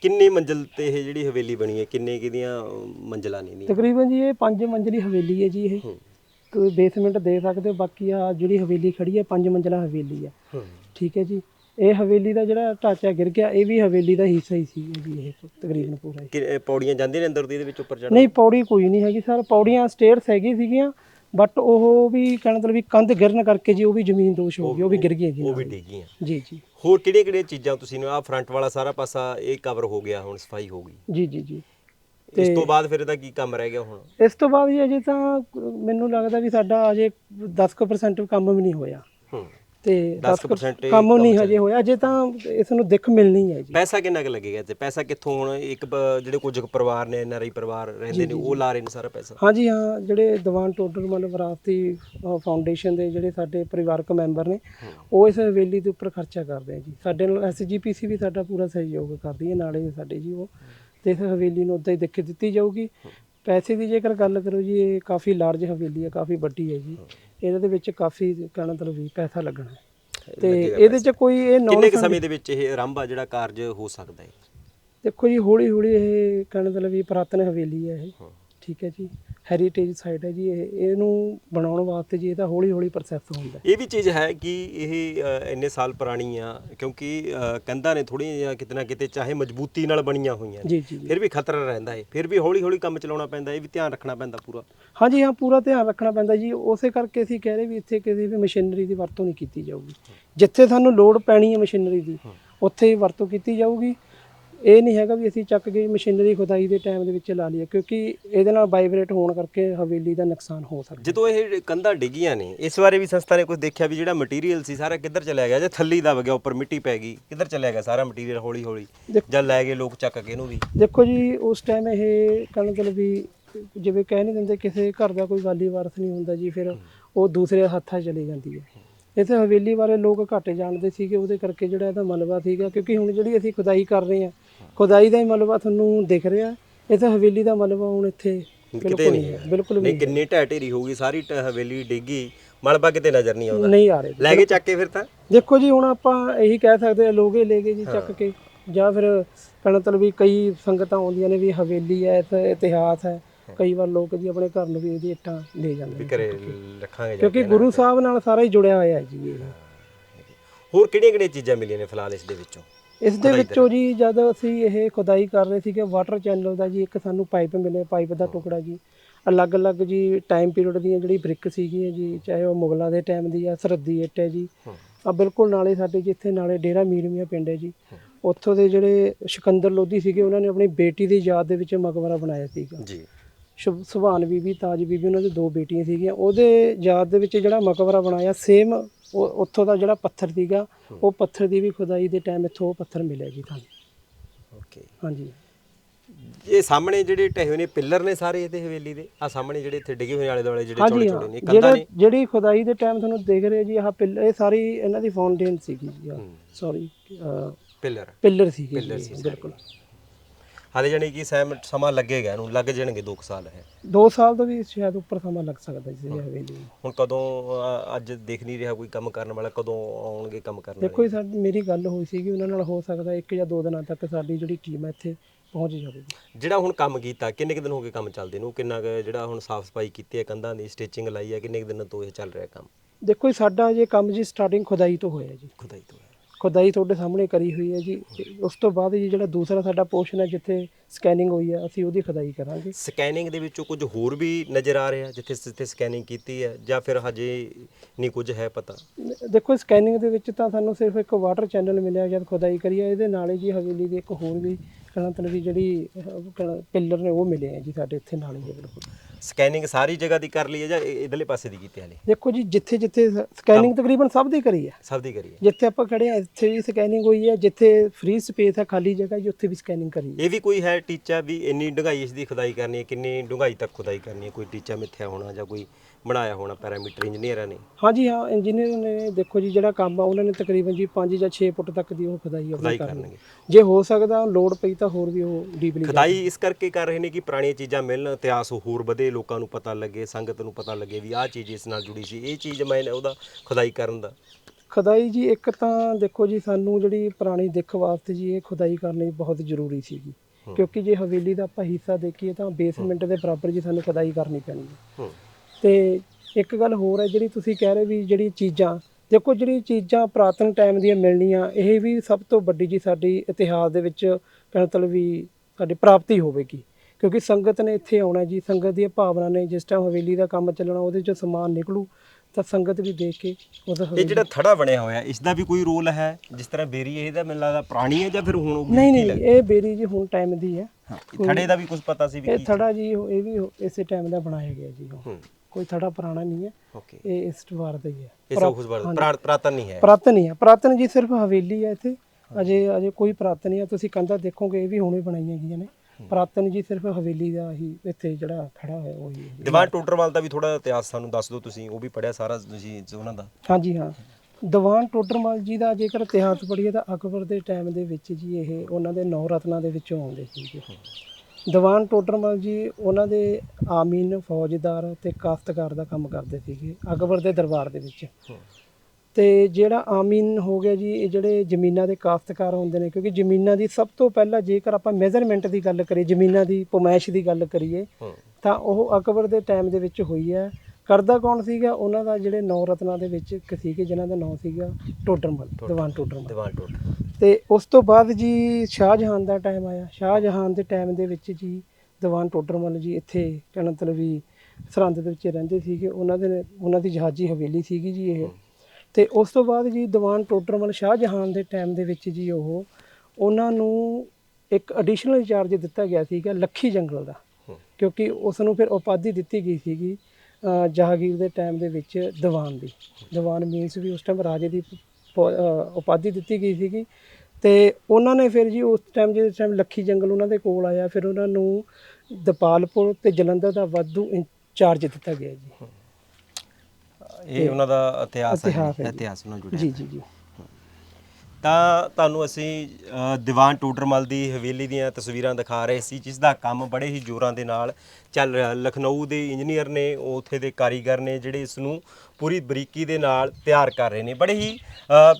ਕਿੰਨੇ ਮੰਜ਼ਲ ਤੇ ਇਹ ਜਿਹੜੀ ਹਵੇਲੀ ਬਣੀ ਹੈ? ਕਿੰਨੇ ਕਿਹਦੀਆਂ ਮੰਜ਼ਲਾਂ ਨੇ ਨਹੀਂ ਤਕਰੀਬਨ ਜੀ ਇਹ ਪੰਜ ਮੰਜ਼ਲੀ ਹਵੇਲੀ ਹੈ ਜੀ ਇਹ। ਤੁਸੀਂ ਬੇਸਮੈਂਟ ਦੇ ਸਕਦੇ ਹੋ ਬਾਕੀ ਆ ਜਿਹੜੀ ਹਵੇਲੀ ਖੜੀ ਹੈ ਪੰਜ ਮੰਜ਼ਲਾ ਹਵੇਲੀ ਹੈ। ਹੂੰ। ਠੀਕ ਹੈ ਜੀ। ਇਹ ਹਵੇਲੀ ਦਾ ਜਿਹੜਾ ਢਾਂਚਾ ਗਿਰ ਗਿਆ ਇਹ ਵੀ ਹਵੇਲੀ ਦਾ ਹਿੱਸਾ ਹੀ ਸੀ ਜੀ ਇਹ ਤਕਰੀਬਨ ਪੂਰਾ ਹੀ। ਕਿ ਇਹ ਪੌੜੀਆਂ ਜਾਂਦੀਆਂ ਨੇ ਅੰਦਰ ਦੀ ਇਹਦੇ ਵਿੱਚ ਉੱਪਰ ਚੜ੍ਹਨ? ਨਹੀਂ ਪੌੜੀ ਕੋਈ ਨਹੀਂ ਹੈਗੀ ਸਰ। ਪੌੜੀਆਂ ਸਟੇਅਰਸ ਹੈਗੀ ਸੀਗੀਆਂ ਬਟ ਉਹ ਵੀ ਕਹਿਣ ਮਤਲਬ ਵੀ ਕੰਧ ਗਿਰਨ ਕਰਕੇ ਜੀ ਉਹ ਵੀ ਜ਼ਮੀਨ ਦੋਸ਼ ਹੋ ਗਈ ਉਹ ਵੀ ਗਿਰ ਗਈ ਜੀ ਉਹ ਵੀ। ਡਿੱਗੀਆਂ। ਜੀ ਜੀ। ਹੋਰ ਕਿਹੜੀਆਂ ਕਿਹੜੀਆਂ ਚੀਜ਼ਾਂ ਤੁਸੀਂ ਨੇ ਆ ਫਰੰਟ ਵਾਲਾ ਸਾਰਾ ਪਾਸਾ ਇਹ ਕਵਰ ਹੋ ਗਿਆ ਹੁਣ ਸਫ਼ਾਈ ਹੋ ਗਈ? ਜੀ ਜੀ ਜੀ। ਇਸ ਤੋਂ ਬਾਅਦ ਫਿਰ ਇਹਦਾ ਕੀ ਕੰਮ ਰਹਿ ਗਿਆ ਹੁਣ? ਇਸ ਤੋਂ ਬਾਅਦ ਜੀ ਅਜੇ ਤਾਂ ਮੈਨੂੰ ਲੱਗਦਾ ਵੀ ਸਾਡਾ ਅਜੇ 10% ਕੰਮ ਵੀ ਨਹੀਂ ਹੋਇਆ। ਹੂੰ। ਤੇ 10% 10% ਕੰਮ ਨਹੀਂ ਹਜੇ ਹੋਇਆ ਅਜੇ ਤਾਂ ਇਸ ਨੂੰ ਦਿੱਖ ਮਿਲਣੀ ਹੈ ਜੀ। ਪੈਸਾ ਕਿੰਨਾ ਕੁ ਲੱਗੇਗਾ ਤੇ ਪੈਸਾ ਕਿੱਥੋਂ ਹੁਣ ਇੱਕ ਜਿਹੜੇ ਕੁਝ ਪਰਿਵਾਰ ਨੇ ਐਨਆਰਆਈ ਪਰਿਵਾਰ ਰਹਿੰਦੇ ਨੇ ਉਹ ਲਾ ਰਹੇ ਨੇ ਸਾਰਾ ਪੈਸਾ? ਹਾਂਜੀ ਹਾਂ ਜਿਹੜੇ ਦੀਵਾਨ ਟੋਡਰਮਲ ਵਿਰਾਸਤੀ ਅ, ਫਾਊਂਡੇਸ਼ਨ ਦੇ ਜਿਹੜੇ ਸਾਡੇ ਪਰਿਵਾਰਕ ਮੈਂਬਰ ਨੇ ਉਹ ਇਸ ਹਵੇਲੀ ਦੇ ਉੱਪਰ ਖਰਚਾ ਕਰਦੇ ਆ ਜੀ। ਸਾਡੇ ਨਾਲ ਐਸਜੀਪੀਸੀ ਵੀ ਸਾਡਾ ਪੂਰਾ ਸਹਿਯੋਗ ਕਰਦੀ ਹੈ ਨਾਲੇ ਸਾਡੇ ਜੀ ਉਹ। ਤੇ ਇਸ ਹਵੇਲੀ ਨੂੰ ਉਦਾਂ ਹੀ ਦੇਖ ਦਿੱਤੀ ਜਾਊਗੀ। ਪੈਸੇ ਦੀ ਜੇਕਰ ਗੱਲ ਕਰੋ ਜੀ ਇਹ ਕਾਫੀ ਲਾਰਜ ਹਵੇਲੀ ਹੈ ਕਾਫੀ ਵੱਡੀ ਹੈ ਜੀ। ਇਹਦੇ ਦੇ ਵਿੱਚ ਕਾਫੀ ਕਹਿਣਾ ਮਤਲਬ ਵੀ ਪੈਸਾ ਲੱਗਣਾ। ਹੈ ਤੇ ਇਹਦੇ 'ਚ ਕੋਈ ਇਹ ਕਿੰਨੇ ਕੁ ਸਮੇਂ ਦੇ ਵਿੱਚ ਇਹ ਆਰੰਭਾ ਜਿਹੜਾ ਕਾਰਜ ਹੋ ਸਕਦਾ ਹੈ? ਦੇਖੋ ਜੀ ਹੌਲੀ ਹੌਲੀ ਇਹ ਕਹਿਣ ਮਤਲਬ ਵੀ ਪੁਰਾਤਨ ਹਵੇਲੀ ਹੈ ਇਹ। ਠੀਕ ਹੈ ਜੀ। ਹੈਰੀਟੇਜ ਸਾਈਟ ਹੈ ਜੀ ਇਹ ਇਹਨੂੰ ਬਣਾਉਣ ਵਾਸਤੇ ਜੀ ਇਹਦਾ ਹੌਲੀ ਹੌਲੀ ਪ੍ਰੋਸੈਸ ਹੁੰਦਾ ਹੈ। ਇਹ ਵੀ ਚੀਜ਼ ਹੈ ਕਿ ਇਹ ਅ, ਇੰਨੇ ਸਾਲ ਪੁਰਾਣੀ ਆ ਕਿਉਂਕਿ ਅ, ਕੰਧਾਂ ਨੇ ਥੋੜੀਆਂ ਜਿਹੀਆਂ ਕਿਤੇ ਨਾ ਕਿਤੇ ਚਾਹੇ ਮਜ਼ਬੂਤੀ ਨਾਲ ਬਣੀਆਂ ਹੋਈਆਂ ਨੇ। ਜੀ ਜੀ ਜੀ। ਫਿਰ ਵੀ ਖਤਰਾ ਰਹਿੰਦਾ ਹੈ ਫਿਰ ਵੀ ਹੌਲੀ ਹੌਲੀ ਕੰਮ ਚਲਾਉਣਾ ਪੈਂਦਾ ਇਹ ਵੀ ਧਿਆਨ ਰੱਖਣਾ ਪੈਂਦਾ ਪੂਰਾ। ਹਾਂਜੀ ਹਾਂ ਪੂਰਾ ਧਿਆਨ ਰੱਖਣਾ ਪੈਂਦਾ ਜੀ। ਉਸੇ ਕਰਕੇ ਅਸੀਂ ਕਹਿ ਰਹੇ ਵੀ ਇੱਥੇ ਕਿਸੇ ਵੀ ਮਸ਼ੀਨਰੀ ਦੀ ਵਰਤੋਂ ਨਹੀਂ ਕੀਤੀ ਜਾਊਗੀ। ਜਿੱਥੇ ਸਾਨੂੰ ਲੋੜ ਪੈਣੀ ਹੈ ਮਸ਼ੀਨਰੀ ਦੀ ਉੱਥੇ ਹੀ ਵਰਤੋਂ ਕੀਤੀ ਜਾਊਗੀ। ਇਹ ਨਹੀਂ ਹੈਗਾ ਵੀ ਅਸੀਂ ਚੱਕ ਕੇ ਮਸ਼ੀਨਰੀ ਖੁਦਾਈ ਦੇ ਟਾਈਮ ਦੇ ਵਿੱਚ ਲਾ ਲਈਏ ਕਿਉਂਕਿ ਇਹਦੇ ਨਾਲ ਵਾਈਬ੍ਰੇਟ ਹੋਣ ਕਰਕੇ ਹਵੇਲੀ ਦਾ ਨੁਕਸਾਨ ਹੋ ਸਕਦਾ। ਜਦੋਂ ਇਹ ਕੰਧਾਂ ਡਿੱਗੀਆਂ ਨੇ ਇਸ ਬਾਰੇ ਵੀ ਸੰਸਥਾ ਨੇ ਕੁਝ ਦੇਖਿਆ ਵੀ ਜਿਹੜਾ ਮਟੀਰੀਅਲ ਸੀ ਸਾਰਾ ਕਿੱਧਰ ਚਲਿਆ ਗਿਆ? ਜਾਂ ਥੱਲੇ ਦਬ ਗਿਆ ਉੱਪਰ ਮਿੱਟੀ ਪੈ ਗਈ ਕਿੱਧਰ ਚਲਿਆ ਗਿਆ ਸਾਰਾ ਮਟੀਰੀਅਲ ਹੌਲੀ ਹੌਲੀ ਜਦ ਲੈ ਗਏ ਲੋਕ ਚੱਕ ਕੇ ਇਹਨੂੰ ਵੀ? ਦੇਖੋ ਜੀ ਉਸ ਟਾਈਮ ਇਹ ਮਤਲਬ ਵੀ ਜਿਵੇਂ ਕਹਿ ਨਹੀਂ ਦਿੰਦੇ ਕਿਸੇ ਘਰ ਦਾ ਕੋਈ ਵਾਲੀ ਵਾਰਸ ਨਹੀਂ ਹੁੰਦਾ ਜੀ ਫਿਰ ਉਹ ਦੂਸਰੇ ਹੱਥਾਂ 'ਚ ਚਲੀ ਜਾਂਦੀ ਹੈ। ਇੱਥੇ ਹਵੇਲੀ ਬਾਰੇ ਲੋਕ ਘੱਟ ਜਾਣਦੇ ਸੀਗੇ ਉਹਦੇ ਕਰਕੇ ਜਿਹੜਾ ਇਹਦਾ ਮਲਬਾ ਸੀਗਾ ਕਿਉਂਕਿ ਹੁਣ ਜਿਹੜੀ ਅਸੀਂ ਖੁਦਾਈ ਕਰ ਰਹੇ ਹਾਂ ਖੁਦਾਈ ਦਾ ਹੀ ਮਲਬਾ ਤੁਹਾਨੂੰ ਦਿਖ ਰਿਹਾ ਇੱਥੇ ਹਵੇਲੀ ਦਾ ਮਲਬਾ ਹੁਣ ਇੱਥੇ ਕਿਤੇ ਬਿਲਕੁਲ ਨਹੀਂ ਬਿਲਕੁਲ ਨਹੀਂ ਕਿੰਨੀ ਢਹਿ ਢੇਰੀ ਹੋਊਗੀ ਸਾਰੀ ਹਵੇਲੀ ਡਿੱਗੀ ਮਲਬਾ ਕਿਤੇ ਨਜ਼ਰ ਨਹੀਂ ਆਉਂਦਾ। ਨਹੀਂ ਆ ਰਹੇ। ਲੈ ਕੇ ਚੱਕ ਕੇ ਫਿਰ ਤਾਂ। ਦੇਖੋ ਜੀ ਹੁਣ ਆਪਾਂ ਇਹੀ ਕਹਿ ਸਕਦੇ ਆ ਲੋਗੇ ਲੈ ਗਏ ਜੀ ਚੱਕ ਕੇ ਜਾਂ ਫਿਰ ਕਹਿਣਾ ਮਤਲਬ ਵੀ ਕਈ ਸੰਗਤਾਂ ਆਉਂਦੀਆਂ ਨੇ ਵੀ ਹਵੇਲੀ ਹੈ ਇਤਿਹਾਸ ਹੈ। ਕਈ ਵਾਰ ਲੋਕ ਜੀ ਆਪਣੇ ਘਰ ਨੂੰ ਵੀ ਇਹਦੀ ਇੱਟਾਂ ਲੈ ਜਾਂਦੇ ਵੀ ਨੇ ਘਰੇ ਰੱਖਾਂਗੇ ਜਾ ਕਿਉਂਕਿ ਗੁਰੂ ਸਾਹਿਬ ਨਾਲ ਸਾਰਾ ਹੀ ਜੁੜਿਆ ਹੋਇਆ ਹੈ ਜੀ ਇਹ। ਹੋਰ ਕਿਹੜੀਆਂ ਕਿਹੜੀਆਂ ਚੀਜ਼ਾਂ ਮਿਲੀਆਂ ਨੇ ਫਿਲਹਾਲ ਇਸ ਦੇ ਵਿੱਚੋਂ? ਇਸ ਦੇ ਵਿੱਚੋਂ ਜੀ ਜਦ ਅਸੀਂ ਇਹ ਖੁਦਾਈ ਕਰ ਰਹੇ ਸੀਗੇ ਵਾਟਰ ਚੈਨਲ ਦਾ ਜੀ ਇੱਕ ਸਾਨੂੰ ਪਾਈਪ ਮਿਲੇ ਪਾਈਪ ਦਾ ਟੁਕੜਾ ਜੀ। ਅਲੱਗ-ਅਲੱਗ ਜੀ ਟਾਈਮ ਪੀਰੀਅਡ ਦੀਆਂ ਜਿਹੜੀ ਬ੍ਰਿਕ ਸੀਗੀ ਜੀ ਚਾਹੇ ਉਹ ਮੁਗਲਾਂ ਦੇ ਟਾਈਮ ਦੀ ਆ ਸਰਹੱਦੀ ਇੱਟ ਹੈ ਜੀ। ਆ ਬਿਲਕੁਲ ਨਾਲੇ ਸਾਡੇ ਜਿੱਥੇ ਨਾਲੇ ਡੇਰਾ ਮੀਰਮੀਆਂ ਪਿੰਡ ਹੈ ਜੀ। ਉੱਥੋਂ ਦੇ ਜਿਹੜੇ ਸਿਕੰਦਰ ਲੋਧੀ ਸੀਗੇ ਉਹਨਾਂ ਨੇ ਆਪਣੀ ਬੇਟੀ ਦੀ ਯਾਦ ਦੇ ਵਿੱਚ ਮਕਬਰਾ ਬਣਾਇਆ ਸੀਗਾ। ਜੀ। ਸ਼ੁਭ ਸੁਭਾਨ ਬੀਬੀ ਤਾਜ ਬੀਬੀ ਉਹਨਾਂ ਦੇ ਦੋ ਬੇਟੀਆਂ ਸੀਗੀਆਂ। ਉਹਦੇ ਯਾਦ ਦੇ ਵਿੱਚ ਜਿਹੜਾ ਮਕਬਰਾ ਬਣਾਇਆ ਸੇਮ ਉੱਥੋਂ ਦਾ ਜਿਹੜਾ ਪੱਥਰ ਸੀਗਾ ਉਹ ਪੱਥਰ ਦੀ ਵੀ ਖੁਦਾਈ ਦੇ ਟਾਈਮ ਇੱਥੋਂ ਉਹ ਪੱਥਰ ਮਿਲਿਆ ਜੀ ਤੁਹਾਨੂੰ। ਓਕੇ ਹਾਂਜੀ। ਇਹ ਸਾਹਮਣੇ ਜਿਹੜੇ ਢਹੇ ਹੋਏ ਨੇ ਪਿੱਲਰ ਨੇ ਸਾਰੇ ਇਹਦੇ ਹਵੇਲੀ ਦੇ? ਆ ਸਾਹਮਣੇ ਜਿਹੜੇ ਇੱਥੇ ਡਿੱਗੇ ਹੋਏ ਆਲੇ ਦੁਆਲੇ ਜਿਹੜੇ ਹਾਂਜੀ ਹਾਂ ਚੌੜੇ ਨੇ ਕੰਧਾਂ ਜਿਹੜਾ ਨੇ? ਜਿਹੜੀ ਖੁਦਾਈ ਦੇ ਟਾਈਮ ਤੁਹਾਨੂੰ ਦੇਖ ਰਹੇ ਜੀ ਆਹ ਪਿੱਲਰ ਇਹ ਸਾਰੀ ਇਹਨਾਂ ਦੀ ਫਾਊਂਟੇਨ ਸੀਗੀ ਜੀ ਸੌਰੀ ਪਿੱਲਰ। ਪਿੱਲਰ ਸੀਗੀ ਜੀ ਬਿਲਕੁਲ। ਹਾਲੇ ਜਾਨੀ ਕਿ ਸੈਮ ਸਮਾਂ ਲੱਗੇਗਾ ਇਹਨੂੰ ਲੱਗ ਜਾਣਗੇ 2 ਸਾਲ ਹੈ 2 ਸਾਲ ਤੋਂ ਵੀ ਸ਼ਾਇਦ ਉੱਪਰ ਸਮਾਂ ਲੱਗ ਸਕਦਾ ਜੀ ਇਹ ਹਵੇਲੀ ਨੂੰ। ਹੁਣ ਕਦੋਂ ਅ, ਅੱਜ ਦੇਖ ਨਹੀਂ ਰਿਹਾ ਕੋਈ ਕੰਮ ਕਰਨ ਵਾਲਾ ਕਦੋਂ ਆਉਣਗੇ ਕੰਮ ਕਰਨ ਦੇਖੋ ਜੀ ਸਾਡੀ ਮੇਰੀ ਗੱਲ ਹੋਈ ਸੀਗੀ ਉਹਨਾਂ ਨਾਲ ਹੋ ਸਕਦਾ ਇੱਕ ਜਾਂ ਦੋ ਦਿਨਾਂ ਤੱਕ ਸਾਡੀ ਜਿਹੜੀ ਟੀਮ ਹੈ ਇੱਥੇ ਪਹੁੰਚ ਜਾਵੇਗੀ ਜਿਹੜਾ ਹੁਣ ਕੰਮ ਕੀਤਾ ਕਿੰਨੇ ਕੁ ਦਿਨ ਹੋ ਗਏ ਕੰਮ ਚੱਲਦੇ ਨੂੰ? ਕਿੰਨਾ ਕੁ ਜਿਹੜਾ ਹੁਣ ਸਾਫ਼ ਸਫ਼ਾਈ ਕੀਤੀ ਹੈ ਕੰਧਾਂ ਦੀ ਸਟਿਚਿੰਗ ਲਾਈ ਹੈ ਕਿੰਨੇ ਕੁ ਦਿਨਾਂ ਤੋਂ ਇਹ ਚੱਲ ਰਿਹਾ ਕੰਮ? ਦੇਖੋ ਜੀ ਸਾਡਾ ਜੇ ਕੰਮ ਜੀ ਸਟਾਰਟਿੰਗ ਖੁਦਾਈ ਤੋਂ ਹੋਇਆ ਜੀ। ਖੁਦਾਈ ਤੋਂ ਹੈ। ਖੁਦਾਈ ਤੁਹਾਡੇ ਸਾਹਮਣੇ ਕਰੀ ਹੋਈ ਹੈ ਜੀ। ਉਸ ਤੋਂ ਬਾਅਦ ਜੀ ਜਿਹੜਾ ਦੂਸਰਾ ਸਾਡਾ ਪੋਰਸ਼ਨ ਹੈ ਜਿੱਥੇ ਸਕੈਨਿੰਗ ਹੋਈ ਹੈ ਅਸੀਂ ਉਹਦੀ ਖੁਦਾਈ ਕਰਾਂਗੇ। ਸਕੈਨਿੰਗ ਦੇ ਵਿੱਚੋਂ ਕੁਝ ਹੋਰ ਵੀ ਨਜ਼ਰ ਆ ਰਿਹਾ ਜਿੱਥੇ ਜਿੱਥੇ ਸਕੈਨਿੰਗ ਕੀਤੀ ਹੈ ਜਾਂ ਫਿਰ ਹਜੇ ਨਹੀਂ ਕੁਝ ਹੈ ਪਤਾ? ਦੇਖੋ ਸਕੈਨਿੰਗ ਦੇ ਵਿੱਚ ਤਾਂ ਸਾਨੂੰ ਸਿਰਫ ਇੱਕ ਵਾਟਰ ਚੈਨਲ ਮਿਲਿਆ ਜਦ ਖੁਦਾਈ ਕਰੀ ਹੈ। ਇਹਦੇ ਨਾਲ ਹੀ ਜੀ ਹਵੇਲੀ ਦੀ ਇੱਕ ਹੋਰ ਵੀ ਕਹਣਾ ਤਨ ਵੀ ਜਿਹੜੀ ਪਿੱਲਰ ਨੇ ਉਹ ਮਿਲੇ ਆ ਜੀ ਸਾਡੇ ਇੱਥੇ ਨਾਲ ਹੀ। ਬਿਲਕੁਲ ਸਕੈਨਿੰਗ ਸਾਰੀ ਜਗ੍ਹਾ ਦੀ ਕਰ ਲਈ ਹੈ ਜਾਂ ਇਧਰਲੇ ਪਾਸੇ ਦੀ ਕੀਤੀ ਹਾਲੇ? ਦੇਖੋ ਜੀ ਜਿੱਥੇ ਜਿੱਥੇ ਸਕੈਨਿੰਗ ਤਕਰੀਬਨ ਸਭ ਦੀ ਕਰੀ ਹੈ। ਸਭ ਦੀ ਕਰੀ ਹੈ। ਜਿੱਥੇ ਆਪਾਂ ਖੜੇ ਆ ਇੱਥੇ ਵੀ ਸਕੈਨਿੰਗ ਹੋਈ ਹੈ ਜਿੱਥੇ ਫ੍ਰੀ ਸਪੇਸ ਹੈ ਖਾਲੀ ਜਗ੍ਹਾ ਜੀ ਉੱਥੇ ਵੀ ਸਕੈਨਿੰਗ ਕਰੀ ਹੈ। ਇਹ ਵੀ ਕੋਈ ਹੈ ਟੀਚਾ ਵੀ ਇੰਨੀ ਡੂੰਘਾਈ ਇਸ ਦੀ ਖੁਦਾਈ ਕਰਨੀ ਹੈ ਕਿੰਨੀ ਡੂੰਘਾਈ ਤੱਕ ਖੁਦਾਈ ਕਰਨੀ ਹੈ? ਕੋਈ ਟੀਚਾ ਮਿੱਥਿਆ ਹੋਣਾ ਜਾਂ ਕੋਈ ਬਣਾਇਆ ਹੋਣਾ ਪੈਰਾਮੀਟਰ ਇੰਜੀਨੀਅਰਾਂ ਨੇ? ਹਾਂਜੀ ਹਾਂ ਇੰਜੀਨੀਅਰ ਨੇ ਦੇਖੋ ਜੀ ਜਿਹੜਾ ਕੰਮ ਆ ਉਹਨਾਂ ਨੇ ਤਕਰੀਬਨ ਜੀ 5 ਜਾਂ 6 ਫੁੱਟ ਤੱਕ ਦੀ ਉਹ ਖੁਦਾਈ ਖੁਦਾਈ ਕਰਨੀ ਕਰਨਗੇ। ਜੇ ਹੋ ਸਕਦਾ ਲੋਡ ਪਈ ਤਾਂ ਹੋਰ ਵੀ ਉਹ ਡੀਪਲੀ ਖੁਦਾਈ ਇਸ ਕਰਕੇ ਕਰ ਰਹੇ ਨੇ ਕਿ ਪੁਰਾਣੀਆਂ ਚੀਜ਼ਾਂ ਮਿਲਣ ਇਤਿਹਾਸ ਹੋਰ ਵਧੇ ਲੋਕਾਂ ਨੂੰ ਪਤਾ ਲੱਗੇ ਸੰਗਤ ਨੂੰ ਪਤਾ ਲੱਗੇ ਵੀ ਆਹ ਚੀਜ਼ ਇਸ ਨਾਲ ਜੁੜੀ ਸੀ ਇਹ ਚੀਜ਼ ਮੈਂ ਉਹਦਾ ਖੁਦਾਈ ਕਰਨ ਦਾ। ਖੁਦਾਈ ਜੀ ਇੱਕ ਤਾਂ ਦੇਖੋ ਜੀ ਸਾਨੂੰ ਜਿਹੜੀ ਪੁਰਾਣੀ ਦਿੱਖ ਵਾਸਤੇ ਜੀ ਇਹ ਖੁਦਾਈ ਕਰਨੀ ਬਹੁਤ ਜ਼ਰੂਰੀ ਸੀਗੀ ਕਿਉਂਕਿ ਜੇ ਹਵੇਲੀ ਦਾ ਆਪਾਂ ਹਿੱਸਾ ਦੇਖੀਏ ਤਾਂ ਬੇਸਮੈਂਟ ਦੇ ਬਰਾਬਰ ਜੀ ਸਾਨੂੰ ਖੁਦਾਈ ਕਰਨੀ ਪੈਣੀ ਹੂੰ। ਤੇ ਇੱਕ ਗੱਲ ਹੋਰ ਹੈ ਜਿਹੜੀ ਤੁਸੀਂ ਕਹਿ ਰਹੇ ਵੀ ਜਿਹੜੀ ਚੀਜ਼ਾਂ ਦੇਖੋ ਜਿਹੜੀ ਚੀਜ਼ਾਂ ਪੁਰਾਤਨ ਟਾਈਮ ਦੀਆਂ ਮਿਲਣੀਆਂ ਇਹ ਵੀ ਸਭ ਤੋਂ ਵੱਡੀ ਜੀ ਸਾਡੀ ਇਤਿਹਾਸ ਦੇ ਵਿੱਚ ਕਹਿਣ ਵੀ ਸਾਡੀ ਪ੍ਰਾਪਤੀ ਹੋਵੇਗੀ। ਕਿਉਂਕਿ ਸੰਗਤ ਨੇ ਇੱਥੇ ਆਉਣਾ ਜੀ ਸੰਗਤ ਦੀਆਂ ਭਾਵਨਾ ਨੇ ਜਿਸ ਟਾਈਮ ਹਵੇਲੀ ਦਾ ਕੰਮ ਚੱਲਣਾ ਉਹਦੇ ਚੋਂ ਸਮਾਨ ਨਿਕਲੂ ਤਾਂ ਸੰਗਤ ਵੀ ਦੇਖ ਕੇ ਉਹਦਾ ਇਹ ਜਿਹੜਾ ਥੜਾ ਬਣਿਆ ਹੋਇਆ ਇਸ ਦਾ ਵੀ ਕੋਈ ਰੋਲ ਹੈ? ਜਿਸ ਤਰ੍ਹਾਂ ਬੇਰੀ ਇਹਦਾ ਮੈਨੂੰ ਲੱਗਦਾ ਪੁਰਾਣੀ ਹੈ ਜਾਂ ਫਿਰ ਹੁਣ ਨਹੀਂ ਨਹੀਂ ਇਹ ਬੇਰੀ ਜੀ ਹੁਣ ਟਾਈਮ ਦੀ ਹੈ। ਥੜੇ ਦਾ ਵੀ ਕੁਝ ਪਤਾ ਸੀ ਵੀ ਇਹ ਥੜਾ ਜੀ ਇਹ ਵੀ ਇਸੇ ਟਾਈਮ ਦਾ ਬਣਾਇਆ ਗਿਆ ਜੀ। ਕੋਈ ਥੜਾ ਪੁਰਾਣਾ ਨਹੀਂ ਹੈ। ਓਕੇ ਇਹ ਇਸ ਵਾਰ ਦਾ ਹੀ ਹੈ। ਇਹ ਸਭ ਕੁਝ ਬੜਾ ਪ੍ਰਾ- ਪੁਰਾਤਨ ਨਹੀਂ ਹੈ। ਪ੍ਰਾਤਨ ਹੀ ਹੈ। ਪ੍ਰਾਤਨ ਜੀ ਸਿਰਫ ਹਵੇਲੀ ਹੈ ਇੱਥੇ। ਅਜੇ ਅਜੇ ਕੋਈ ਪ੍ਰਾਤਨ ਨਹੀਂ ਹੈ। ਤੁਸੀਂ ਕੰਧਾਂ ਦੇਖੋਗੇ ਇਹ ਵੀ ਹੁਣੇ ਬਣਾਈਆਂ ਗਈਆਂ ਨੇ। ਪ੍ਰਾਤਨ ਜੀ ਸਿਰਫ ਹਵੇਲੀ ਦਾ ਹੀ ਇੱਥੇ ਜਿਹੜਾ ਖੜਾ ਹੋਇਆ ਉਹ ਹੀ। ਦੀਵਾਨ ਟੋਡਰਵਾਲ ਦਾ ਵੀ ਥੋੜਾ ਇਤਿਹਾਸ ਸਾਨੂੰ ਦੱਸ ਦਿਓ ਤੁਸੀਂ। ਉਹ ਵੀ ਪੜਿਆ ਸਾਰਾ ਤੁਸੀਂ ਉਹਨਾਂ ਦਾ। ਹਾਂਜੀ ਹਾਂ। ਦੀਵਾਨ ਟੋਡਰਮਲ ਜੀ ਦਾ ਜੇਕਰ ਇਤਿਹਾਸ ਪੜ੍ਹੀਏ ਤਾਂ ਅਕਬਰ ਦੇ ਟਾਈਮ ਦੇ ਵਿੱਚ ਜੀ ਇਹ ਉਹਨਾਂ ਦੇ ਨੌ ਰਤਨਾਂ ਦੇ ਵਿੱਚੋਂ ਆਉਂਦੇ ਸੀਗੇ। ਦੀਵਾਨ ਟੋਡਰਮਲ ਜੀ ਉਹਨਾਂ ਦੇ ਆਮੀਨ ਫੌਜਦਾਰ ਤੇ ਕਾਸ਼ਤਕਾਰ ਦਾ ਕੰਮ ਕਰਦੇ ਸੀਗੇ ਅਕਬਰ ਦੇ ਦਰਬਾਰ ਦੇ ਵਿੱਚ। ਤੇ ਜਿਹੜਾ ਆਮੀਨ ਹੋ ਗਿਆ ਜੀ ਇਹ ਜਿਹੜੇ ਜ਼ਮੀਨਾਂ ਦੇ ਕਾਸ਼ਤਕਾਰ ਹੁੰਦੇ ਨੇ ਕਿਉਂਕਿ ਜ਼ਮੀਨਾਂ ਦੀ ਸਭ ਤੋਂ ਪਹਿਲਾਂ ਜੇਕਰ ਆਪਾਂ ਮੈਜ਼ਰਮੈਂਟ ਦੀ ਗੱਲ ਕਰੀਏ ਜ਼ਮੀਨਾਂ ਦੀ ਪਮਾਇਸ਼ ਦੀ ਗੱਲ ਕਰੀਏ ਤਾਂ ਉਹ ਅਕਬਰ ਦੇ ਟਾਈਮ ਦੇ ਵਿੱਚ ਹੋਈ ਹੈ। ਕਰਦਾ ਕੌਣ ਸੀਗਾ? ਉਹਨਾਂ ਦਾ ਜਿਹੜੇ ਨੌ ਰਤਨਾਂ ਦੇ ਵਿੱਚ ਇੱਕ ਸੀਗੇ ਜਿਨ੍ਹਾਂ ਦਾ ਨਾਮ ਸੀਗਾ ਟੋਡਰਮਲ ਦੀਵਾਨ ਟੋਡਰਮਲ। ਦੀਵਾਨ ਟੋਡਰ ਤੇ ਉਸ ਤੋਂ ਬਾਅਦ ਜੀ ਸ਼ਾਹਜਹਾਨ ਦਾ ਟਾਈਮ ਆਇਆ। ਸ਼ਾਹਜਹਾਨ ਦੇ ਟਾਈਮ ਦੇ ਵਿੱਚ ਜੀ ਦੀਵਾਨ ਟੋਡਰਮਲ ਜੀ ਇੱਥੇ ਕਹਿਣ ਮਤਲਬ ਵੀ ਸਰਹੰਦ ਦੇ ਵਿੱਚ ਰਹਿੰਦੇ ਸੀਗੇ। ਉਹਨਾਂ ਦੇ ਉਹਨਾਂ ਦੀ ਜਹਾਜੀ ਹਵੇਲੀ ਸੀਗੀ ਜੀ ਇਹ। ਤੇ ਉਸ ਤੋਂ ਬਾਅਦ ਜੀ ਦੀਵਾਨ ਟੋਡਰਮਲ ਸ਼ਾਹਜਹਾਨ ਦੇ ਟਾਈਮ ਦੇ ਵਿੱਚ ਜੀ ਉਹ ਉਹਨਾਂ ਨੂੰ ਇੱਕ ਐਡੀਸ਼ਨਲ ਚਾਰਜ ਦਿੱਤਾ ਗਿਆ ਸੀਗਾ ਲੱਖੀ ਜੰਗਲ ਦਾ। ਕਿਉਂਕਿ ਉਸ ਨੂੰ ਫਿਰ ਉਪਾਧੀ ਦਿੱਤੀ ਗਈ ਸੀਗੀ। ਜਹਾਂਗੀਰ ਦੇ ਟਾਈਮ ਦੇ ਵਿੱਚ ਦੀਵਾਨ ਦੀ। ਦੀਵਾਨ ਮੀਨਸ ਵੀ ਉਸ ਟਾਈਮ ਰਾਜੇ ਦੀ ਉਪਾਧੀ ਦਿੱਤੀ ਗਈ ਸੀਗੀ। ਤੇ ਉਹਨਾਂ ਨੇ ਫਿਰ ਜੀ ਉਸ ਟਾਈਮ ਜਿਸ ਟਾਈਮ ਲੱਖੀ ਜੰਗਲ ਉਹਨਾਂ ਦੇ ਕੋਲ ਆਇਆ ਫਿਰ ਉਹਨਾਂ ਨੂੰ ਦਪਾਲਪੁਰ ਤੇ ਜਲੰਧਰ ਦਾ ਵਾਧੂ ਇੰਚਾਰਜ ਦਿੱਤਾ ਗਿਆ ਜੀ। ਇਹ ਉਹਨਾਂ ਦਾ ਇਤਿਹਾਸ ਹੈ। ਇਤਿਹਾਸ ਨਾਲ ਜੁੜਿਆ ਜੀ ਜੀ ਜੀ। ਤਾਂ ਤੁਹਾਨੂੰ ਅਸੀਂ ਅ, ਦੀਵਾਨ ਟੂਡਰਮਲ ਦੀ ਹਵੇਲੀ ਦੀਆਂ ਤਸਵੀਰਾਂ ਦਿਖਾ ਰਹੇ ਸੀ ਜਿਸ ਦਾ ਕੰਮ ਬੜੇ ਹੀ ਜ਼ੋਰਾਂ ਦੇ ਨਾਲ ਚੱਲ ਰਿਹਾ। ਲਖਨਊ ਦੇ ਇੰਜੀਨੀਅਰ ਨੇ ਉਹ ਉੱਥੇ ਦੇ ਕਾਰੀਗਰ ਨੇ ਜਿਹੜੇ ਇਸ ਨੂੰ ਪੂਰੀ ਬਰੀਕੀ ਦੇ ਨਾਲ ਤਿਆਰ ਕਰ ਰਹੇ ਨੇ। ਬੜੇ ਹੀ ਅ,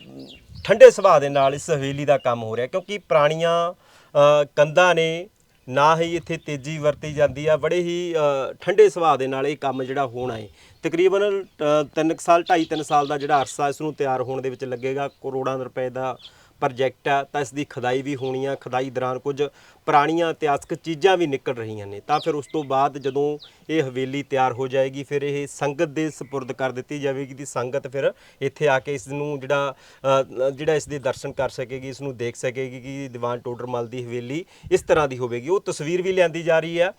ਠੰਡੇ ਸੁਭਾਅ ਦੇ ਨਾਲ ਇਸ ਹਵੇਲੀ ਦਾ ਕੰਮ ਹੋ ਰਿਹਾ ਕਿਉਂਕਿ ਪੁਰਾਣੀਆਂ ਅ, ਕੰਧਾਂ ਨੇ ਨਾ ਹੀ ਇੱਥੇ ਤੇਜ਼ੀ ਵਰਤੀ ਜਾਂਦੀ ਆ, ਬੜੇ ਹੀ ਠੰਡੇ ਸੁਭਾਅ ਦੇ ਨਾਲ ਇਹ ਕੰਮ ਜਿਹੜਾ ਹੋਣਾ ਹੈ ਤਕਰੀਬਨ 3 ਸਾਲ 2.5 3 ਸਾਲ ਦਾ ਜਿਹੜਾ ਅਰਸਾ ਇਸ ਨੂੰ ਤਿਆਰ ਹੋਣ ਦੇ ਵਿੱਚ ਲੱਗੇਗਾ। ਕਰੋੜਾਂ ਰੁਪਏ ਦਾ ਪ੍ਰੋਜੈਕਟ ਆ, ਤਾਂ ਇਸ ਦੀ ਖਦਾਈ ਵੀ ਹੋਣੀ ਆ। ਖਦਾਈ ਦੌਰਾਨ ਕੁਝ ਪੁਰਾਣੀਆਂ ਇਤਿਹਾਸਕ ਚੀਜ਼ਾਂ ਵੀ ਨਿਕਲ ਰਹੀਆਂ ਨੇ, ਤਾਂ ਫਿਰ ਉਸ ਤੋਂ ਬਾਅਦ ਜਦੋਂ ਇਹ ਹਵੇਲੀ ਤਿਆਰ ਹੋ ਜਾਏਗੀ, ਫਿਰ ਇਹ ਸੰਗਤ ਦੇ ਸਪੁਰਦ ਕਰ ਦਿੱਤੀ ਜਾਵੇਗੀ ਦੀ ਸੰਗਤ ਫਿਰ ਇੱਥੇ ਆ ਕੇ ਇਸ ਨੂੰ ਜਿਹੜਾ ਜਿਹੜਾ ਇਸ ਦੇ ਦਰਸ਼ਨ ਕਰ ਸਕੇਗੀ ਇਸ ਨੂੰ ਦੇਖ ਸਕੇਗੀ ਕਿ ਦੀਵਾਨ ਟੋਡਰਮਲ ਦੀ ਹਵੇਲੀ ਇਸ ਤਰ੍ਹਾਂ ਦੀ ਹੋਵੇਗੀ। ਉਹ ਤਸਵੀਰ ਵੀ ਲਿਆਂਦੀ ਜਾ ਰਹੀ ਹੈ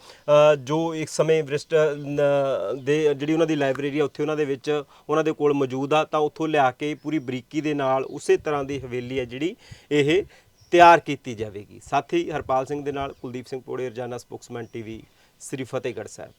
ਜੋ ਇੱਕ ਸਮੇਂ ਵਰਿਸ਼ਟ ਦੇ ਜਿਹੜੀ ਉਹਨਾਂ ਦੀ ਲਾਇਬ੍ਰੇਰੀ ਹੈ, ਉੱਥੇ ਉਹਨਾਂ ਦੇ ਵਿੱਚ ਉਹਨਾਂ ਦੇ ਕੋਲ ਮੌਜੂਦ ਆ, ਤਾਂ ਉੱਥੋਂ ਲਿਆ ਕੇ ਪੂਰੀ ਬਰੀਕੀ ਦੇ ਨਾਲ ਉਸੇ ਤਰ੍ਹਾਂ ਦੀ ਹਵੇਲੀ ਹੈ ਜਿਹੜੀ ਇਹ ਤਿਆਰ ਕੀਤੀ ਜਾਵੇਗੀ। ਸਾਥੀ ਹਰਪਾਲ ਸਿੰਘ ਦੇ ਨਾਲ ਕੁਲਦੀਪ ਸਿੰਘ ਪੋੜੇ, ਰਜਾਨਾ ਸਪੋਕਸਮੈਨ ਟੀਵੀ, ਸ੍ਰੀ ਫਤਿਹਗੜ੍ਹ ਸਾਹਿਬ।